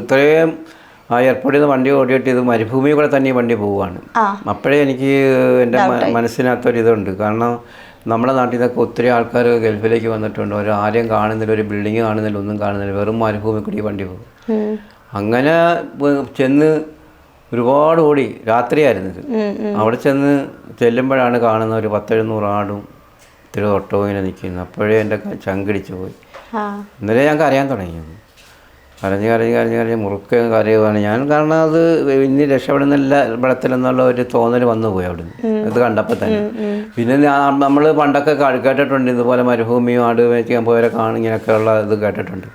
ഇത്രയും ആ എയർപോർട്ടിൽ നിന്ന് വണ്ടി ഓടിയിട്ട് ഇത് മരുഭൂമി കൂടെ തന്നെ ഈ വണ്ടി പോവുകയാണ്. അപ്പോഴേ എനിക്ക് എന്റെ മനസ്സിനകത്തൊരിതുണ്ട്. കാരണം നമ്മുടെ നാട്ടിൽ നിന്നൊക്കെ ഒത്തിരി ആൾക്കാർ ഗൾഫിലേക്ക് വന്നിട്ടുണ്ട്. ഒരു ആരെയും കാണുന്നില്ല ഒരു ബിൽഡിങ് കാണുന്നില്ല ഒന്നും കാണുന്നില്ല. വെറും മരുഭൂമി കൂടി വണ്ടി പോകും. അങ്ങനെ ചെന്ന് ഒരുപാട് ഓടി. രാത്രിയായിരുന്നു ഇത്. അവിടെ ചെന്ന് ചെല്ലുമ്പോഴാണ് കാണുന്ന ഒരു പത്തെഴുന്നൂറ് ആടും ഇത്തിരി തൊട്ടവും ഇങ്ങനെ നിൽക്കുന്നത്. അപ്പോഴേ എന്റെ ചങ്കിടിച്ച് പോയി. ഇന്നലെ ഞങ്ങൾക്ക് അറിയാൻ തുടങ്ങിയത് കരഞ്ഞ് കരഞ്ഞ് കരഞ്ഞ് കരഞ്ഞ് മുറുക്കെ കരയുവാണ്. ഞാൻ കാരണം അത് ഇനി രക്ഷപ്പെടുന്നില്ല പടത്തിലെന്നുള്ള ഒരു തോന്നൽ വന്നു പോയി അവിടുന്ന്. ഇത് കണ്ടപ്പോൾ തന്നെ. പിന്നെ നമ്മൾ പണ്ടൊക്കെ കേട്ടിട്ടുണ്ട് ഇതുപോലെ മരുഭൂമിയും ആട് മേയ്ക്കാൻ പോയവരെ കാണും ഇങ്ങനെയൊക്കെയുള്ള ഇത് കേട്ടിട്ടുണ്ട്.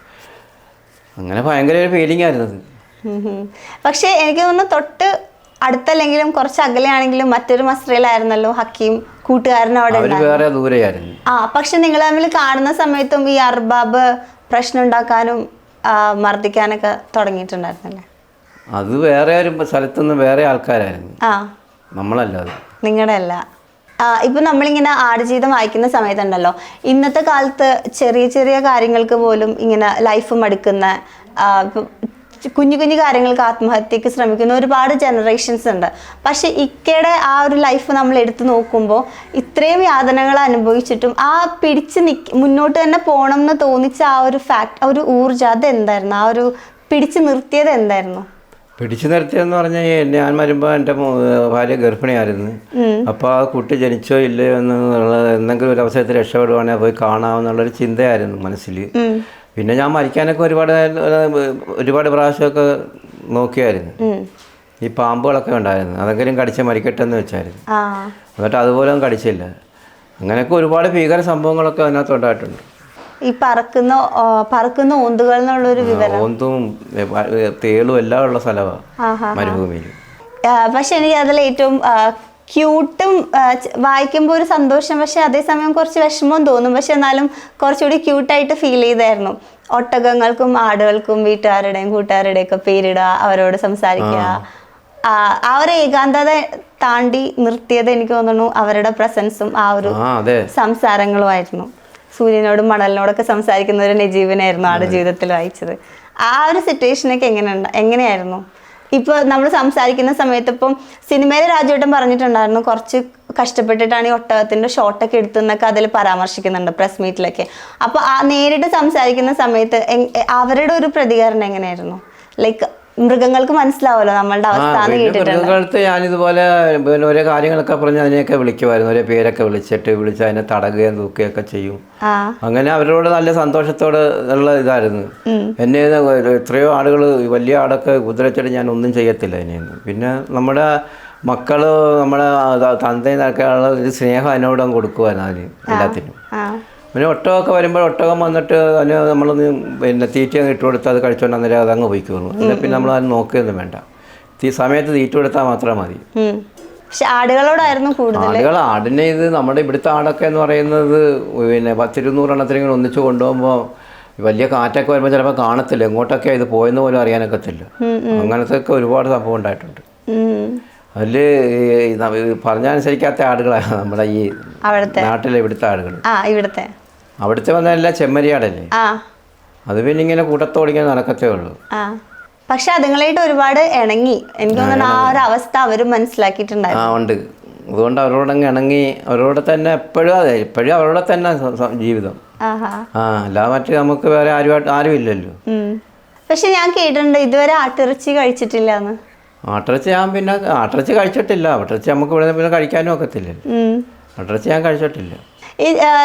അങ്ങനെ ഭയങ്കര ഒരു ഫീലിംഗ് ആയിരുന്നു അത്. പക്ഷേ എനിക്ക് തോന്നുന്നു തൊട്ട് അടുത്തല്ലെങ്കിലും കുറച്ച് അകലെയാണെങ്കിലും മറ്റൊരു മസ്രയിലായിരുന്നല്ലോ ഹക്കീം കൂട്ടുകാരൻ അവിടെ വേറെ ദൂരെയായിരുന്നു. ആ പക്ഷെ നിങ്ങൾ തമ്മിൽ കാണുന്ന സമയത്തും ഈ അർബാബ് പ്രശ്നം ഉണ്ടാക്കാനും മർദ്ദിക്കാനൊക്കെ തുടങ്ങിയിട്ടുണ്ടായിരുന്നല്ലേ? അത് വേറെ ഒരു സ്ഥലത്തുനിന്ന് വേറെ ആൾക്കാരായിരുന്നു. ആ. നമ്മളല്ല അത് നിങ്ങളുടെ അല്ല ഇപ്പൊ നമ്മളിങ്ങനെ ആടുജീവിതം വായിക്കുന്ന സമയത്തുണ്ടല്ലോ. ഇന്നത്തെ കാലത്ത് ചെറിയ ചെറിയ കാര്യങ്ങൾക്ക് പോലും ഇങ്ങനെ ലൈഫ് മടുക്കുന്ന കുഞ്ഞു കുഞ്ഞു കാര്യങ്ങൾക്ക് ആത്മഹത്യക്ക് ശ്രമിക്കുന്ന ഒരുപാട് ജനറേഷൻസ് ഉണ്ട്. പക്ഷെ ഇക്കയുടെ ആ ഒരു ലൈഫ് നമ്മൾ എടുത്തു നോക്കുമ്പോൾ ഇത്രയും യാതനകൾ അനുഭവിച്ചിട്ടും ആ പിടിച്ച് നിക്ക് മുന്നോട്ട് തന്നെ പോകണം എന്ന് തോന്നിച്ച ആ ഒരു ഫാക്ട് ആ ഒരു ഊർജം അത് എന്തായിരുന്നു ആ ഒരു പിടിച്ചു നിർത്തിയത് എന്തായിരുന്നു? പിടിച്ചു നിർത്തിയെന്ന് പറഞ്ഞാൽ ഞാൻ വരുമ്പോൾ എന്റെ ഭാര്യ ഗർഭിണിയായിരുന്നു. അപ്പോൾ ആ കുട്ടി ജനിച്ചോ ഇല്ലയോ എന്നുള്ള എന്തെങ്കിലും ഒരു അവസരത്തിൽ രക്ഷപ്പെടുവാണെങ്കിൽ പോയി കാണാമെന്നുള്ളൊരു ചിന്തയായിരുന്നു മനസ്സിൽ. പിന്നെ ഞാൻ മരിക്കാനൊക്കെ ഒരുപാട് ഒരുപാട് പ്രാവശ്യമൊക്കെ നോക്കിയായിരുന്നു. ഈ പാമ്പുകളൊക്കെ ഉണ്ടായിരുന്നു. അതെങ്കിലും കടിച്ച മരിക്കട്ടെ എന്ന് വെച്ചായിരുന്നു എന്നിട്ട് അതുപോലെ കടിച്ചില്ല. അങ്ങനെയൊക്കെ ഒരുപാട് ഭീകര സംഭവങ്ങളൊക്കെ അതിനകത്ത് ഉണ്ടായിട്ടുണ്ട്. ഈ പറക്കുന്ന പറക്കുന്ന ഓന്തുകൾ എന്നുള്ളൊരു വിവരം. ഓന്തും തേളും എല്ലാം ഉള്ള സ്ഥലമാണ് മരുഭൂമിയിൽ. പക്ഷെ എനിക്ക് അതിൽ ഏറ്റവും ക്യൂട്ടും വായിക്കുമ്പോൾ ഒരു സന്തോഷം. പക്ഷെ അതേസമയം കുറച്ച് വിഷമവും തോന്നും. പക്ഷെ എന്നാലും കുറച്ചുകൂടി ക്യൂട്ടായിട്ട് ഫീൽ ചെയ്തായിരുന്നു. ഒട്ടകങ്ങൾക്കും ആടുകൾക്കും വീട്ടുകാരുടെയും കൂട്ടുകാരുടെയും ഒക്കെ പേരിടുക അവരോട് സംസാരിക്കുക. ആ, ഒരു ഏകാന്തത താണ്ടി നിർത്തിയത് എനിക്ക് തോന്നുന്നു അവരുടെ പ്രസൻസും ആ ഒരു സംസാരങ്ങളുമായിരുന്നു. സൂര്യനോടും മണലിനോടൊക്കെ സംസാരിക്കുന്ന ഒരു നജീബിനായിരുന്നു ആടെ ജീവിതത്തിൽ വായിച്ചത്. ആ ഒരു സിറ്റുവേഷനൊക്കെ എങ്ങനെയുണ്ട് എങ്ങനെയായിരുന്നു? ഇപ്പോൾ നമ്മൾ സംസാരിക്കുന്ന സമയത്ത് ഇപ്പം സിനിമയിലെ രാജുവേട്ടൻ പറഞ്ഞിട്ടുണ്ടായിരുന്നു കുറച്ച് കഷ്ടപ്പെട്ടിട്ടാണ് ഈ ഒട്ടകത്തിന്റെ ഷോട്ടൊക്കെ എടുത്തെന്നൊക്കെ അതിൽ പരാമർശിക്കുന്നുണ്ട് പ്രസ് മീറ്റിലൊക്കെ അപ്പൊ ആ നേരിട്ട് സംസാരിക്കുന്ന സമയത്ത് അവരുടെ ഒരു പ്രതികരണം എങ്ങനെയായിരുന്നു? ലൈക്ക് മൃഗങ്ങൾക്ക് മനസ്സിലാവുമല്ലോ നമ്മളുടെ അവസ്ഥ മൃഗങ്ങൾക്ക് ഞാനിതുപോലെ പിന്നെ ഓരോ കാര്യങ്ങളൊക്കെ പറഞ്ഞ് അതിനെയൊക്കെ വിളിക്കുമായിരുന്നു. ഓരോ പേരൊക്കെ വിളിച്ചിട്ട് വിളിച്ച് അതിനെ തടകുകയും തൂക്കുകയൊക്കെ ചെയ്യും. അങ്ങനെ അവരോട് നല്ല സന്തോഷത്തോടെ ഉള്ള ഇതായിരുന്നു. എന്നെ എത്രയോ ആളുകൾ വലിയ ആളൊക്കെ ഉപദ്രവിച്ചിട്ട് ഞാൻ ഒന്നും ചെയ്യത്തില്ല അതിനെയൊന്നും പിന്നെ നമ്മുടെ മക്കൾ നമ്മുടെ തന്തയിന്നൊക്കെ ഉള്ള ഒരു സ്നേഹം അതിനോടും അങ്ങ് കൊടുക്കുവായിരുന്നു അതിന് എല്ലാത്തിനും. പിന്നെ ഒട്ടകമൊക്കെ വരുമ്പോൾ ഒട്ടകം വന്നിട്ട് അതിന് നമ്മൾ പിന്നെ തീറ്റ അങ്ങ് ഇട്ട് കൊടുത്ത് അത് കഴിച്ചുകൊണ്ട് അന്നേരം അതങ്ങ് പോയിക്കോളും അതിനെ പിന്നെ നമ്മൾ അത് നോക്കിയൊന്നും വേണ്ട. ഈ സമയത്ത് തീറ്റ കൊടുത്താൽ മാത്രം മതി. പക്ഷെ ആടുകളോടായിരുന്നു കൂടുതൽ ആടുകൾ ആടിനെ ഇത് നമ്മുടെ ഇവിടുത്തെ ആടൊക്കെ എന്ന് പറയുന്നത് പിന്നെ പത്തിരുന്നൂറെണ്ണത്തിനെങ്കിലും ഒന്നിച്ച് കൊണ്ടുപോകുമ്പോൾ വലിയ കാറ്റൊക്കെ വരുമ്പോൾ ചിലപ്പോൾ കാണത്തില്ല. എങ്ങോട്ടൊക്കെ ഇത് പോയെന്ന് പോലും അറിയാനൊക്കത്തില്ല. അങ്ങനത്തെ ഒക്കെ ഒരുപാട് സംഭവം ഉണ്ടായിട്ടുണ്ട്. അതിൽ പറഞ്ഞനുസരിക്കാത്ത ആടുകളാണ് നമ്മുടെ ഈ നാട്ടിലെ ഇവിടുത്തെ ആടുകൾ. ആ ഇവിടുത്തെ. അവിടുത്തെ വന്നല്ല ചെമ്മരിയാടല്ലേ? ആ. അത് പിന്നെ ഇങ്ങനെ കൂട്ടത്തോടിങ്ങനെ നടക്കത്തേ ഉള്ളൂ. ആ. പക്ഷെ അതുങ്ങളായിട്ട് ഒരുപാട് ഇണങ്ങി. എനിക്ക് തോന്നുന്നു ആ ഒരു അവസ്ഥ അവരും മനസ്സിലാക്കിയിട്ടുണ്ടായിരുന്നു. ആ ഉണ്ട്. അതുകൊണ്ട് അവരോടങ്ങ് ഇണങ്ങി അവരോട് തന്നെ എപ്പോഴും അതെ എപ്പോഴും അവരോട് തന്നെ സ- സ- ജീവിതം. ആഹാ. ആ അല്ലാതെ മറ്റു നമുക്ക് വേറെ ആരുമായിട്ട് ആരും ഇല്ലല്ലോ ഉം. പക്ഷെ ഞാൻ കേട്ടിട്ടുണ്ട് ഇതുവരെ ആട്ടിറച്ചി കഴിച്ചിട്ടില്ല എന്ന് ആട്ടിറച്ചി ഞാൻ പിന്നെ ആട്ടിറച്ചി കഴിച്ചിട്ടില്ല. ആട്ടിറച്ചി നമുക്ക് ഇവിടെ പിന്നെ കഴിക്കാനും ഒക്കത്തില്ലല്ലോ. ആട്ടിറച്ചി ഞാൻ കഴിച്ചിട്ടില്ല.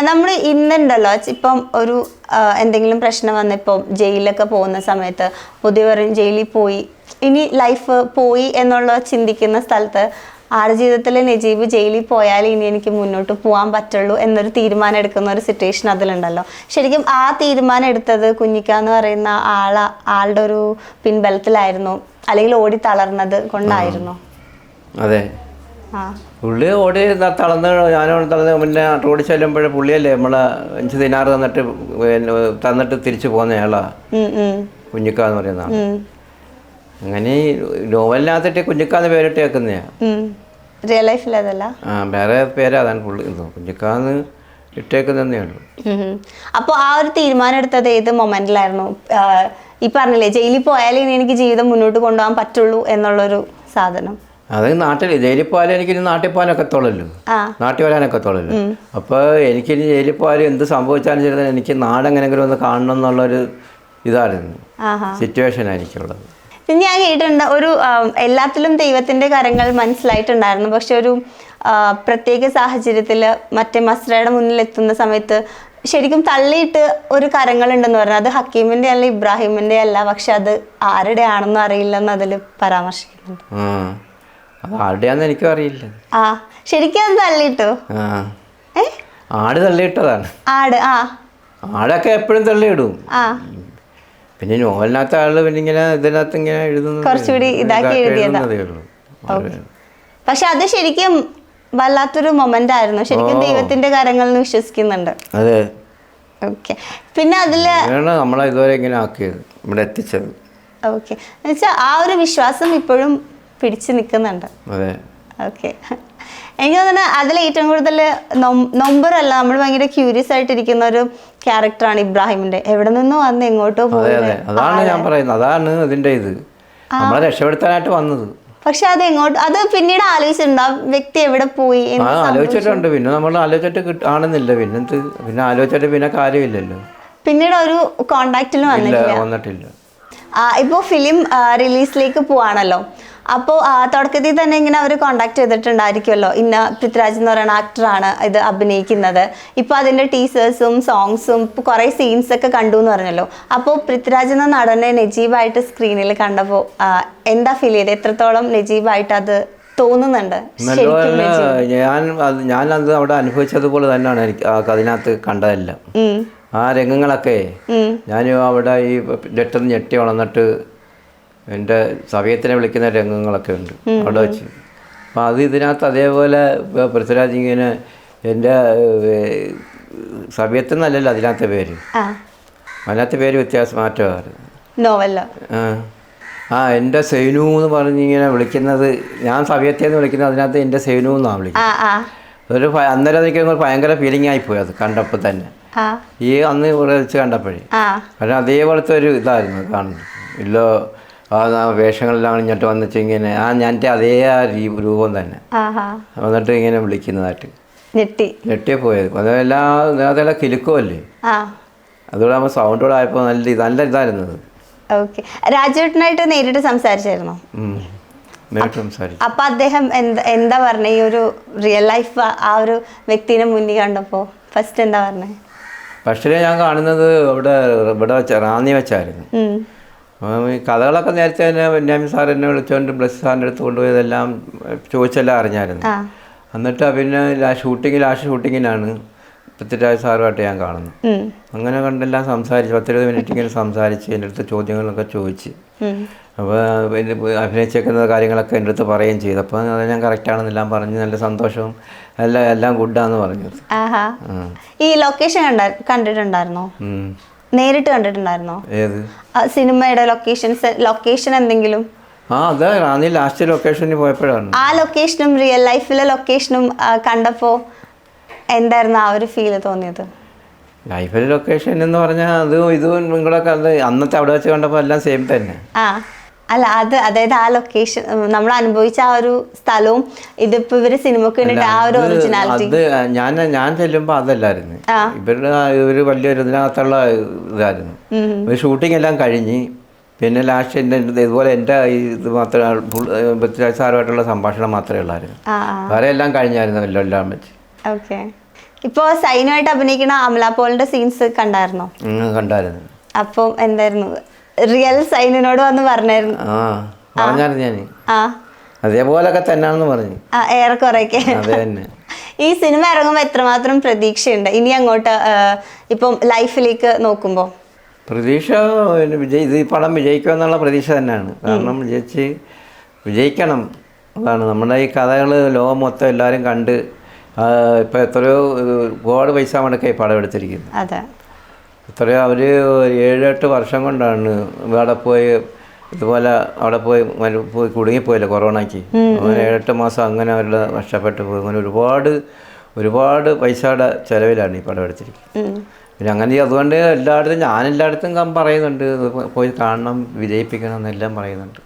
നമ്മൾ ഇന്നുണ്ടല്ലോ ഇപ്പം ഒരു എന്തെങ്കിലും പ്രശ്നം വന്നിപ്പോൾ ജയിലിലൊക്കെ പോകുന്ന സമയത്ത് പുതിയ പറയും ജയിലിൽ പോയി ഇനി ലൈഫ് പോയി എന്നുള്ള ചിന്തിക്കുന്ന സ്ഥലത്ത് ആടുജീവിതത്തിൽ നജീബ് ജയിലിൽ പോയാൽ ഇനി എനിക്ക് മുന്നോട്ട് പോകാൻ പറ്റുള്ളൂ എന്നൊരു തീരുമാനം എടുക്കുന്ന ഒരു സിറ്റുവേഷൻ അതിലുണ്ടല്ലോ. ശരിക്കും ആ തീരുമാനം എടുത്തത് കുഞ്ഞിക്ക എന്ന് പറയുന്ന ആള ആളുടെ ഒരു പിൻബലത്തിലായിരുന്നു അല്ലെങ്കിൽ ഓടി തളർന്നത് കൊണ്ടായിരുന്നു. അതെ. ആ. പുള്ളി ഓടി തളർന്ന് ഞാനോട് തളർന്ന് പിന്നെ റോഡ് ചെല്ലുമ്പോൾ പുള്ളിയല്ലേ നമ്മളെ അഞ്ച് ദിനാറ് തന്നിട്ട് തന്നിട്ട് തിരിച്ചു പോകുന്ന ആളാ? ഉം, ഉം, കുഞ്ഞിക്ക എന്ന് പറയുന്ന അങ്ങനെ ഈ നോവലിനകത്തിട്ട് കുഞ്ഞിക്കാന്ന് പേരിട്ട് ഉം. റിയൽ ലൈഫിൽ അതല്ല? ആ വേറെ പേരാതാണ് പുള്ളി കുഞ്ഞിക്കാന്ന് ഇട്ടേക്കുന്നേ ഉള്ളൂ. അപ്പോൾ ആ ഒരു തീരുമാനം എടുത്തത് ഏത് മൊമെന്റിലായിരുന്നു? ഈ പറഞ്ഞില്ലേ ജയിലിൽ പോയാലേ ഇനി എനിക്ക് ജീവിതം മുന്നോട്ട് കൊണ്ടുപോകാൻ പറ്റുള്ളൂ എന്നുള്ളൊരു സാധനം. അത് നാട്ടിൽ ജയിലിപ്പാൽ എനിക്കിനി നാട്ടിൽ പോകാനൊക്കത്തുള്ളല്ലോ ആ. നാട്ടിൽ വരാനൊക്കത്തുള്ളല്ലോ അപ്പോൾ എനിക്കിനി ജയിലിപ്പാൽ എന്ത് സംഭവിച്ചാലും ശരി എനിക്ക് നാടെങ്ങനെങ്കിലും ഒന്ന് കാണണം എന്നുള്ളൊരു ഇതായിരുന്നു. സിറ്റുവേഷൻ എനിക്കുള്ളത് പിന്നെ ഞാൻ കേട്ടിട്ടുണ്ട് ഒരു എല്ലാത്തിലും ദൈവത്തിന്റെ കരങ്ങൾ മനസ്സിലായിട്ടുണ്ടായിരുന്നു. പക്ഷെ ഒരു പ്രത്യേക സാഹചര്യത്തിൽ മറ്റേ മസ്രയുടെ മുന്നിൽ എത്തുന്ന സമയത്ത് ശരിക്കും തള്ളിയിട്ട് ഒരു കരങ്ങളുണ്ടെന്ന് പറഞ്ഞു അത് ഹക്കീമിന്റെ അല്ല ഇബ്രാഹിമിന്റെ അല്ല. പക്ഷെ അത് ആരുടെ ആണെന്നും അറിയില്ലെന്ന് അതിൽ പരാമർശിക്കുന്നുണ്ട്. അത് ആരുടെയാന്ന് എനിക്കും അറിയില്ല. ആ ശരിക്കും അത് തള്ളിയിട്ടോ? ആ. ഏ? ആട് തള്ളിയിട്ടതാണ്. ആട് ആ. ആടൊക്കെ എപ്പോഴും തള്ളിയിടും. ആ. പിന്നെ നോവലിനകത്ത് ആൾ പിന്നെ ഇങ്ങനെ ഇതിനകത്ത് ഇങ്ങനെ എഴുതുന്നു കുറച്ചുകൂടി ഇതാക്കി എഴുതിയതാ. പക്ഷെ അത് ശരിക്കും വല്ലാത്തൊരു മൊമെന്റ് ആയിരുന്നു. ശരിക്കും ദൈവത്തിന്റെ കാര്യങ്ങളിൽ വിശ്വസിക്കുന്നുണ്ട്. അതെ. ഓക്കെ. പിന്നെ അതിൽ നമ്മളെ ഇതുവരെ ഇങ്ങനെ ആക്കിയത്. ഇവിടെ എത്തിച്ചത്. ഓക്കെ. എന്നുവെച്ചാൽ ആ ഒരു വിശ്വാസം ഇപ്പോഴും പിടിച്ചു നിൽക്കുന്നുണ്ട് അതെ. ഓക്കെ എനിക്ക് തോന്നുന്നത് അതിൽ ഏറ്റവും കൂടുതൽ നൊമ്പറല്ല നമ്മൾ ഭയങ്കര ക്യൂരിയസ് ആയിട്ടിരിക്കുന്ന ഒരു ക്യാരക്ടറാണ് ഇബ്രാഹിമിന്റെ എവിടെ നിന്നോ വന്ന് എങ്ങോട്ടോ പോകുന്നത് അതാണ് ഞാൻ പറയുന്നത്. അതാണ് ഇതിന്റെ ഇത്. നമ്മളെ രക്ഷപ്പെടുത്താനായിട്ട് വന്നത്. പക്ഷെ അത് എങ്ങോട്ട് അത് പിന്നീട് ആലോചിച്ചിട്ടുണ്ട്? ആ വ്യക്തി എവിടെ പോയി? ആലോചിച്ചിട്ടുണ്ട്. പിന്നെ നമ്മൾ ആലോചിച്ചിട്ട് ആണെന്നില്ല. പിന്നെ പിന്നെ ആലോചിച്ചിട്ട് പിന്നെ കാര്യമില്ലല്ലോ. പിന്നീട് ഒരു കോണ്ടാക്റ്റിലും ഇല്ല വന്നിട്ടില്ല. വന്നിട്ടില്ല. ഇപ്പോൾ ഫിലിം റിലീസിലേക്ക് പോവാണല്ലോ. അപ്പോൾ തുടക്കത്തിൽ തന്നെ ഇങ്ങനെ അവർ കോണ്ടാക്ട് ചെയ്തിട്ടുണ്ടായിരിക്കുമല്ലോ. ഇന്ന പൃഥ്വിരാജ് എന്ന് പറയുന്ന ആക്ടറാണ് ഇത് അഭിനയിക്കുന്നത്. ഇപ്പോൾ അതിന്റെ ടീസേഴ്സും സോങ്സും കുറെ സീൻസ് ഒക്കെ കണ്ടു എന്ന് പറഞ്ഞല്ലോ. അപ്പോൾ പൃഥ്വിരാജ് എന്ന നടനെ നജീബായിട്ട് സ്ക്രീനിൽ കണ്ടപ്പോൾ എന്താ ഫീൽ ചെയ്ത്? എത്രത്തോളം നജീബായിട്ട് അത് തോന്നുന്നുണ്ട് ഞാൻ ഞാൻ അത് അവിടെ അനുഭവിച്ചതുപോലെ തന്നെയാണ് എനിക്ക് അതിനകത്ത് കണ്ടതെല്ലാം. ആ രംഗങ്ങളൊക്കെ ഞാൻ ഞാൻ അവിടെ ഈ രക്തം ഞെട്ടി വളർന്നിട്ട് എന്റെ സമയത്തിനെ വിളിക്കുന്ന രംഗങ്ങളൊക്കെ ഉണ്ട്. അവിടെ വെച്ച്. അപ്പം അത് ഇതിനകത്ത് അതേപോലെ പൃഥ്വിരാജ് ഇങ്ങനെ എന്റെ സമയത്ത് നല്ലല്ലോ അതിനകത്തെ പേര്. അതിനകത്ത് പേര് വ്യത്യാസം മാറ്റമാണ്. നോവല്ല? ആ. ആ എന്റെ സൈനു എന്ന് പറഞ്ഞ് ഇങ്ങനെ വിളിക്കുന്നത് ഞാൻ സവ്യത്തേന്ന് വിളിക്കുന്നത് അതിനകത്ത് എന്റെ സൈനു എന്നാണ് വിളിക്കുന്നത്. ഒരു അന്നേരം എനിക്ക് ഭയങ്കര ഫീലിംഗ് ആയി പോയത് കണ്ടപ്പോൾ തന്നെ. ഈ അന്ന് ഇവിടെ വെച്ച് കണ്ടപ്പോഴേ കാരണം അതേപോലത്തെ ഒരു ഇതായിരുന്നു കാണുന്നത്. ഇല്ലോ ആ വേഷങ്ങളെല്ലാം ഇങ്ങോട്ട് വന്നിട്ട് ഇങ്ങനെ ആ ഞാൻ അതേ ആ രൂപം തന്നെ. വന്നിട്ട് ഇങ്ങനെ വിളിക്കുന്നതായിട്ട്. ഞെട്ടി. ഞെട്ടിയേ പോയത്. അതെല്ലാം അതെല്ലാം കിലുക്കുമല്ലേ? അതുകൊണ്ട് നമ്മൾ സൗണ്ടോടെ ആയപ്പോൾ നല്ല നല്ല ഇതായിരുന്നത് ഓക്കെ. രാജുവേട്ടനായിട്ട് നേരിട്ട് സംസാരിച്ചായിരുന്നോ? അപ്പൊ അദ്ദേഹം എന്താ പറഞ്ഞ? ഈ ഒരു റിയൽ ലൈഫ് ആ ഒരു വ്യക്തിനെ മുന്നിൽ കണ്ടപ്പോ ഫസ്റ്റ് എന്താ പറഞ്ഞേ? പക്ഷേ ഞാൻ കാണുന്നത് ഇവിടെ ഇവിടെ വെച്ച റാന്നി വെച്ചായിരുന്നു. ഈ കഥകളൊക്കെ നേരത്തെ തന്നെ ബെന്യാമിൻ സാർ എന്നെ വിളിച്ചുകൊണ്ട് ബ്ലസ് സാറിന്റെ അടുത്ത് കൊണ്ടുപോയതെല്ലാം ചോദിച്ചെല്ലാം അറിഞ്ഞായിരുന്നു. എന്നിട്ട് പിന്നെ ലാ ഷൂട്ടിങ് ലാസ്റ്റ് ഷൂട്ടിങ്ങിനാണ് പൃഥ്വിരാജ് സാറുമായിട്ട് ഞാൻ കാണുന്നു അങ്ങനെ കണ്ടെല്ലാം സംസാരിച്ച് പത്തിരുപത് മിനിറ്റ് ഇങ്ങനെ സംസാരിച്ച് എന്റെ അടുത്ത് ചോദ്യങ്ങളൊക്കെ ചോദിച്ച്. അപ്പോൾ അഭിനയിച്ചേക്കുന്ന കാര്യങ്ങളൊക്കെ എന്റെ അടുത്ത് പറയുകയും ചെയ്തു. അപ്പോൾ അത് ഞാൻ കറക്റ്റാണെന്നെല്ലാം പറഞ്ഞ് നല്ല സന്തോഷവും എല്ലാം എല്ലാം ഗുഡാന്ന് പറഞ്ഞു. ഈ ലൊക്കേഷൻ കണ്ട കണ്ടിട്ടുണ്ടായിരുന്നോ. നേരിട്ട് കണ്ടിട്ടുണ്ടായിരുന്നോ? ഏത്? സിനിമയുടെ ലൊക്കേഷൻസ് ലൊക്കേഷൻ എന്തെങ്കിലും? ആ അതെ റാന്നി ലാസ്റ്റ് ലൊക്കേഷനിൽ പോയപ്പോഴാണ്. ആ ലൊക്കേഷനും റിയൽ ലൈഫിലെ ലൊക്കേഷനും കണ്ടപ്പോൾ കണ്ടപ്പോ എന്തായിരുന്നു ആ ഒരു ഫീൽ തോന്നിയത്? ലൈഫിലെ ലൊക്കേഷൻ എന്ന് പറഞ്ഞാൽ അതും ഇതും നിങ്ങളൊക്കെ അന്നത്തെ അവിടെ വെച്ച് കണ്ടപ്പോൾ എല്ലാം സെയിം തന്നെ. ആ. അല്ല അത് അതായത് ആ ലൊക്കേഷൻ നമ്മൾ അനുഭവിച്ച ആ ഒരു സ്ഥലവും ഇതിപ്പോ ഇവർ സിനിമക്ക് വേണ്ടിട്ട് ആ ഒരു ഒറിജിനാലിറ്റി അത് ഞാൻ ഞാൻ ചെല്ലുമ്പോൾ അതല്ലായിരുന്നു. ഇവരുടെ ഒരു വലിയൊരു ഇതിനകത്തുള്ള ഇതായിരുന്നു. ഷൂട്ടിംഗ് എല്ലാം കഴിഞ്ഞ് പിന്നെ ലാസ്റ്റ് എന്റെ ഇതുപോലെ എന്റെ ഇത് മാത്രമേ പൃഥ്വിരാജ് സാറുമായിട്ടുള്ള സംഭാഷണം മാത്രമേ ഉള്ളായിരുന്നു. വേറെ എല്ലാം കഴിഞ്ഞായിരുന്നു എല്ലാം വെച്ച്. ഓക്കെ ഇപ്പോ സൈനുമായിട്ട് അഭിനയിക്കുന്ന അമല പോളിന്റെ സീൻസ് കണ്ടായിരുന്നോ? കണ്ടായിരുന്നു. അപ്പം എന്തായിരുന്നു? റിയൽ സൈനിനോട് വന്ന് പറഞ്ഞായിരുന്നു. ആ പറഞ്ഞായിരുന്നു ഞാൻ ആ. അതേപോലൊക്കെ തന്നെയാണെന്ന് പറഞ്ഞു. ആ ഏറെക്കുറെയൊക്കെ. അത് തന്നെ. (laughs) ഈ സിനിമ ഇറങ്ങുമ്പോൾ എത്രമാത്രം പ്രതീക്ഷയുണ്ട്? ഇനി അങ്ങോട്ട് ഇപ്പം ലൈഫിലേക്ക് നോക്കുമ്പോൾ പ്രതീക്ഷ വിജയ് ഇത് ഈ പടം വിജയിക്കുമെന്നുള്ള പ്രതീക്ഷ തന്നെയാണ്. കാരണം വിജയിച്ച് വിജയിക്കണം. അതാണ് നമ്മുടെ ഈ കഥകൾ ലോകം മൊത്തം എല്ലാവരും കണ്ട് ഇപ്പോൾ എത്രയോ ഒരുപാട് പൈസ മുടക്കായി പടം എടുത്തിരിക്കുന്നത് അതെ. എത്രയോ അവർ ഏഴെട്ട് വർഷം കൊണ്ടാണ് അവിടെ പോയി ഇതുപോലെ അവിടെ പോയി പോയി കുടുങ്ങിപ്പോയില്ലേ കൊറോണയ്ക്ക്. അങ്ങനെ ഏഴെട്ട് മാസം അങ്ങനെ അവരുടെ നഷ്ടപ്പെട്ടു പോയി. അങ്ങനെ ഒരുപാട് ഒരുപാട് പൈസയുടെ ചിലവിലാണ് ഈ പടം എടുത്തിരിക്കുന്നത്. പിന്നെ അങ്ങനെ അതുകൊണ്ട് എല്ലായിടത്തും ഞാൻ എല്ലായിടത്തും പറയുന്നുണ്ട്. പോയി കാണണം വിജയിപ്പിക്കണം എന്നെല്ലാം പറയുന്നുണ്ട്.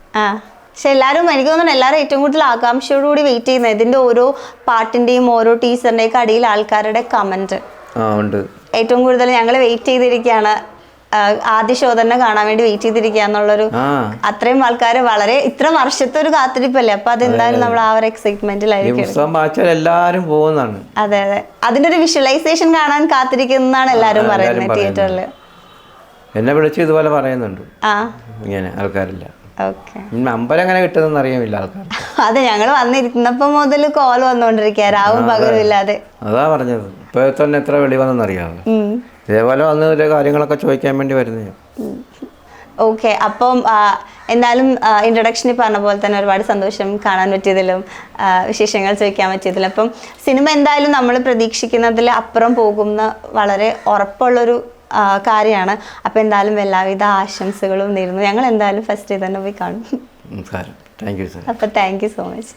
പക്ഷെ എല്ലാവരും എനിക്ക് തോന്നുന്നു എല്ലാവരും ഏറ്റവും കൂടുതൽ ആകാംക്ഷയോടുകൂടി വെയിറ്റ് ചെയ്യുന്നത് ഇതിന്റെ ഓരോ പാട്ടിന്റെയും ഓരോ ടീച്ചറിന്റെയൊക്കെ അടിയിൽ ആൾക്കാരുടെ ഉണ്ട് ഏറ്റവും കൂടുതൽ ഞങ്ങൾ വെയിറ്റ് ചെയ്തിരിക്കുകയാണ് ആദ്യ ഷോ തന്നെ കാണാൻ വേണ്ടി വെയിറ്റ് ചെയ്തിരിക്കുക എന്നുള്ളൊരു അത്രയും ആൾക്കാർ വളരെ ഇത്ര വർഷത്തെ ഒരു കാത്തിരിപ്പല്ലേ? അപ്പൊ അതെന്തായാലും നമ്മൾ ആ ഒരു എക്സൈറ്റ്മെന്റിലായിരിക്കും എല്ലാരും പോകുന്നതാണ്. അതെ അതെ. അതിന്റെ ഒരു വിഷ്വലൈസേഷൻ കാണാൻ കാത്തിരിക്കുന്നതാണ് എല്ലാരും പറയുന്നത് തിയേറ്ററിൽ എന്നെ വിളിച്ച് ഇതുപോലെ പറയുന്നുണ്ട്. ഇങ്ങനെ ആൾക്കാരില്ല. നമ്പർ എങ്ങനെ കിട്ടുന്ന അറിയാമില്ല ആൾക്കാർ അതെ ഞങ്ങൾ വന്നിരുന്നപ്പോ മുതൽ കോൾ വന്നുകൊണ്ടിരിക്കുക രാവും പകലും ഇല്ലാതെ. അതാ പറഞ്ഞത്. ഇപ്പോൾ തന്നെ എത്ര വെളി വന്നെന്നറിയാമോ. ഇതേപോലെ വന്ന് ഒരു കാര്യങ്ങളൊക്കെ ചോദിക്കാൻ വേണ്ടി വരുന്നത് ഓക്കെ അപ്പം എന്തായാലും ഇൻട്രൊഡക്ഷനിൽ പറഞ്ഞ പോലെ തന്നെ ഒരുപാട് സന്തോഷം കാണാൻ പറ്റിയതിലും വിശേഷങ്ങൾ ചോദിക്കാൻ പറ്റിയതിലും. അപ്പം സിനിമ എന്തായാലും നമ്മൾ പ്രതീക്ഷിക്കുന്നതിൽ അപ്പുറം പോകുന്ന വളരെ ഉറപ്പുള്ളൊരു കാര്യമാണ്. അപ്പം എന്തായാലും എല്ലാവിധ ആശംസകളും നേരുന്നു. ഞങ്ങൾ എന്തായാലും ഫസ്റ്റ് തന്നെ പോയി കാണും. നമസ്കാരം താങ്ക് യു സാർ അപ്പം താങ്ക് യു സോ മച്ച്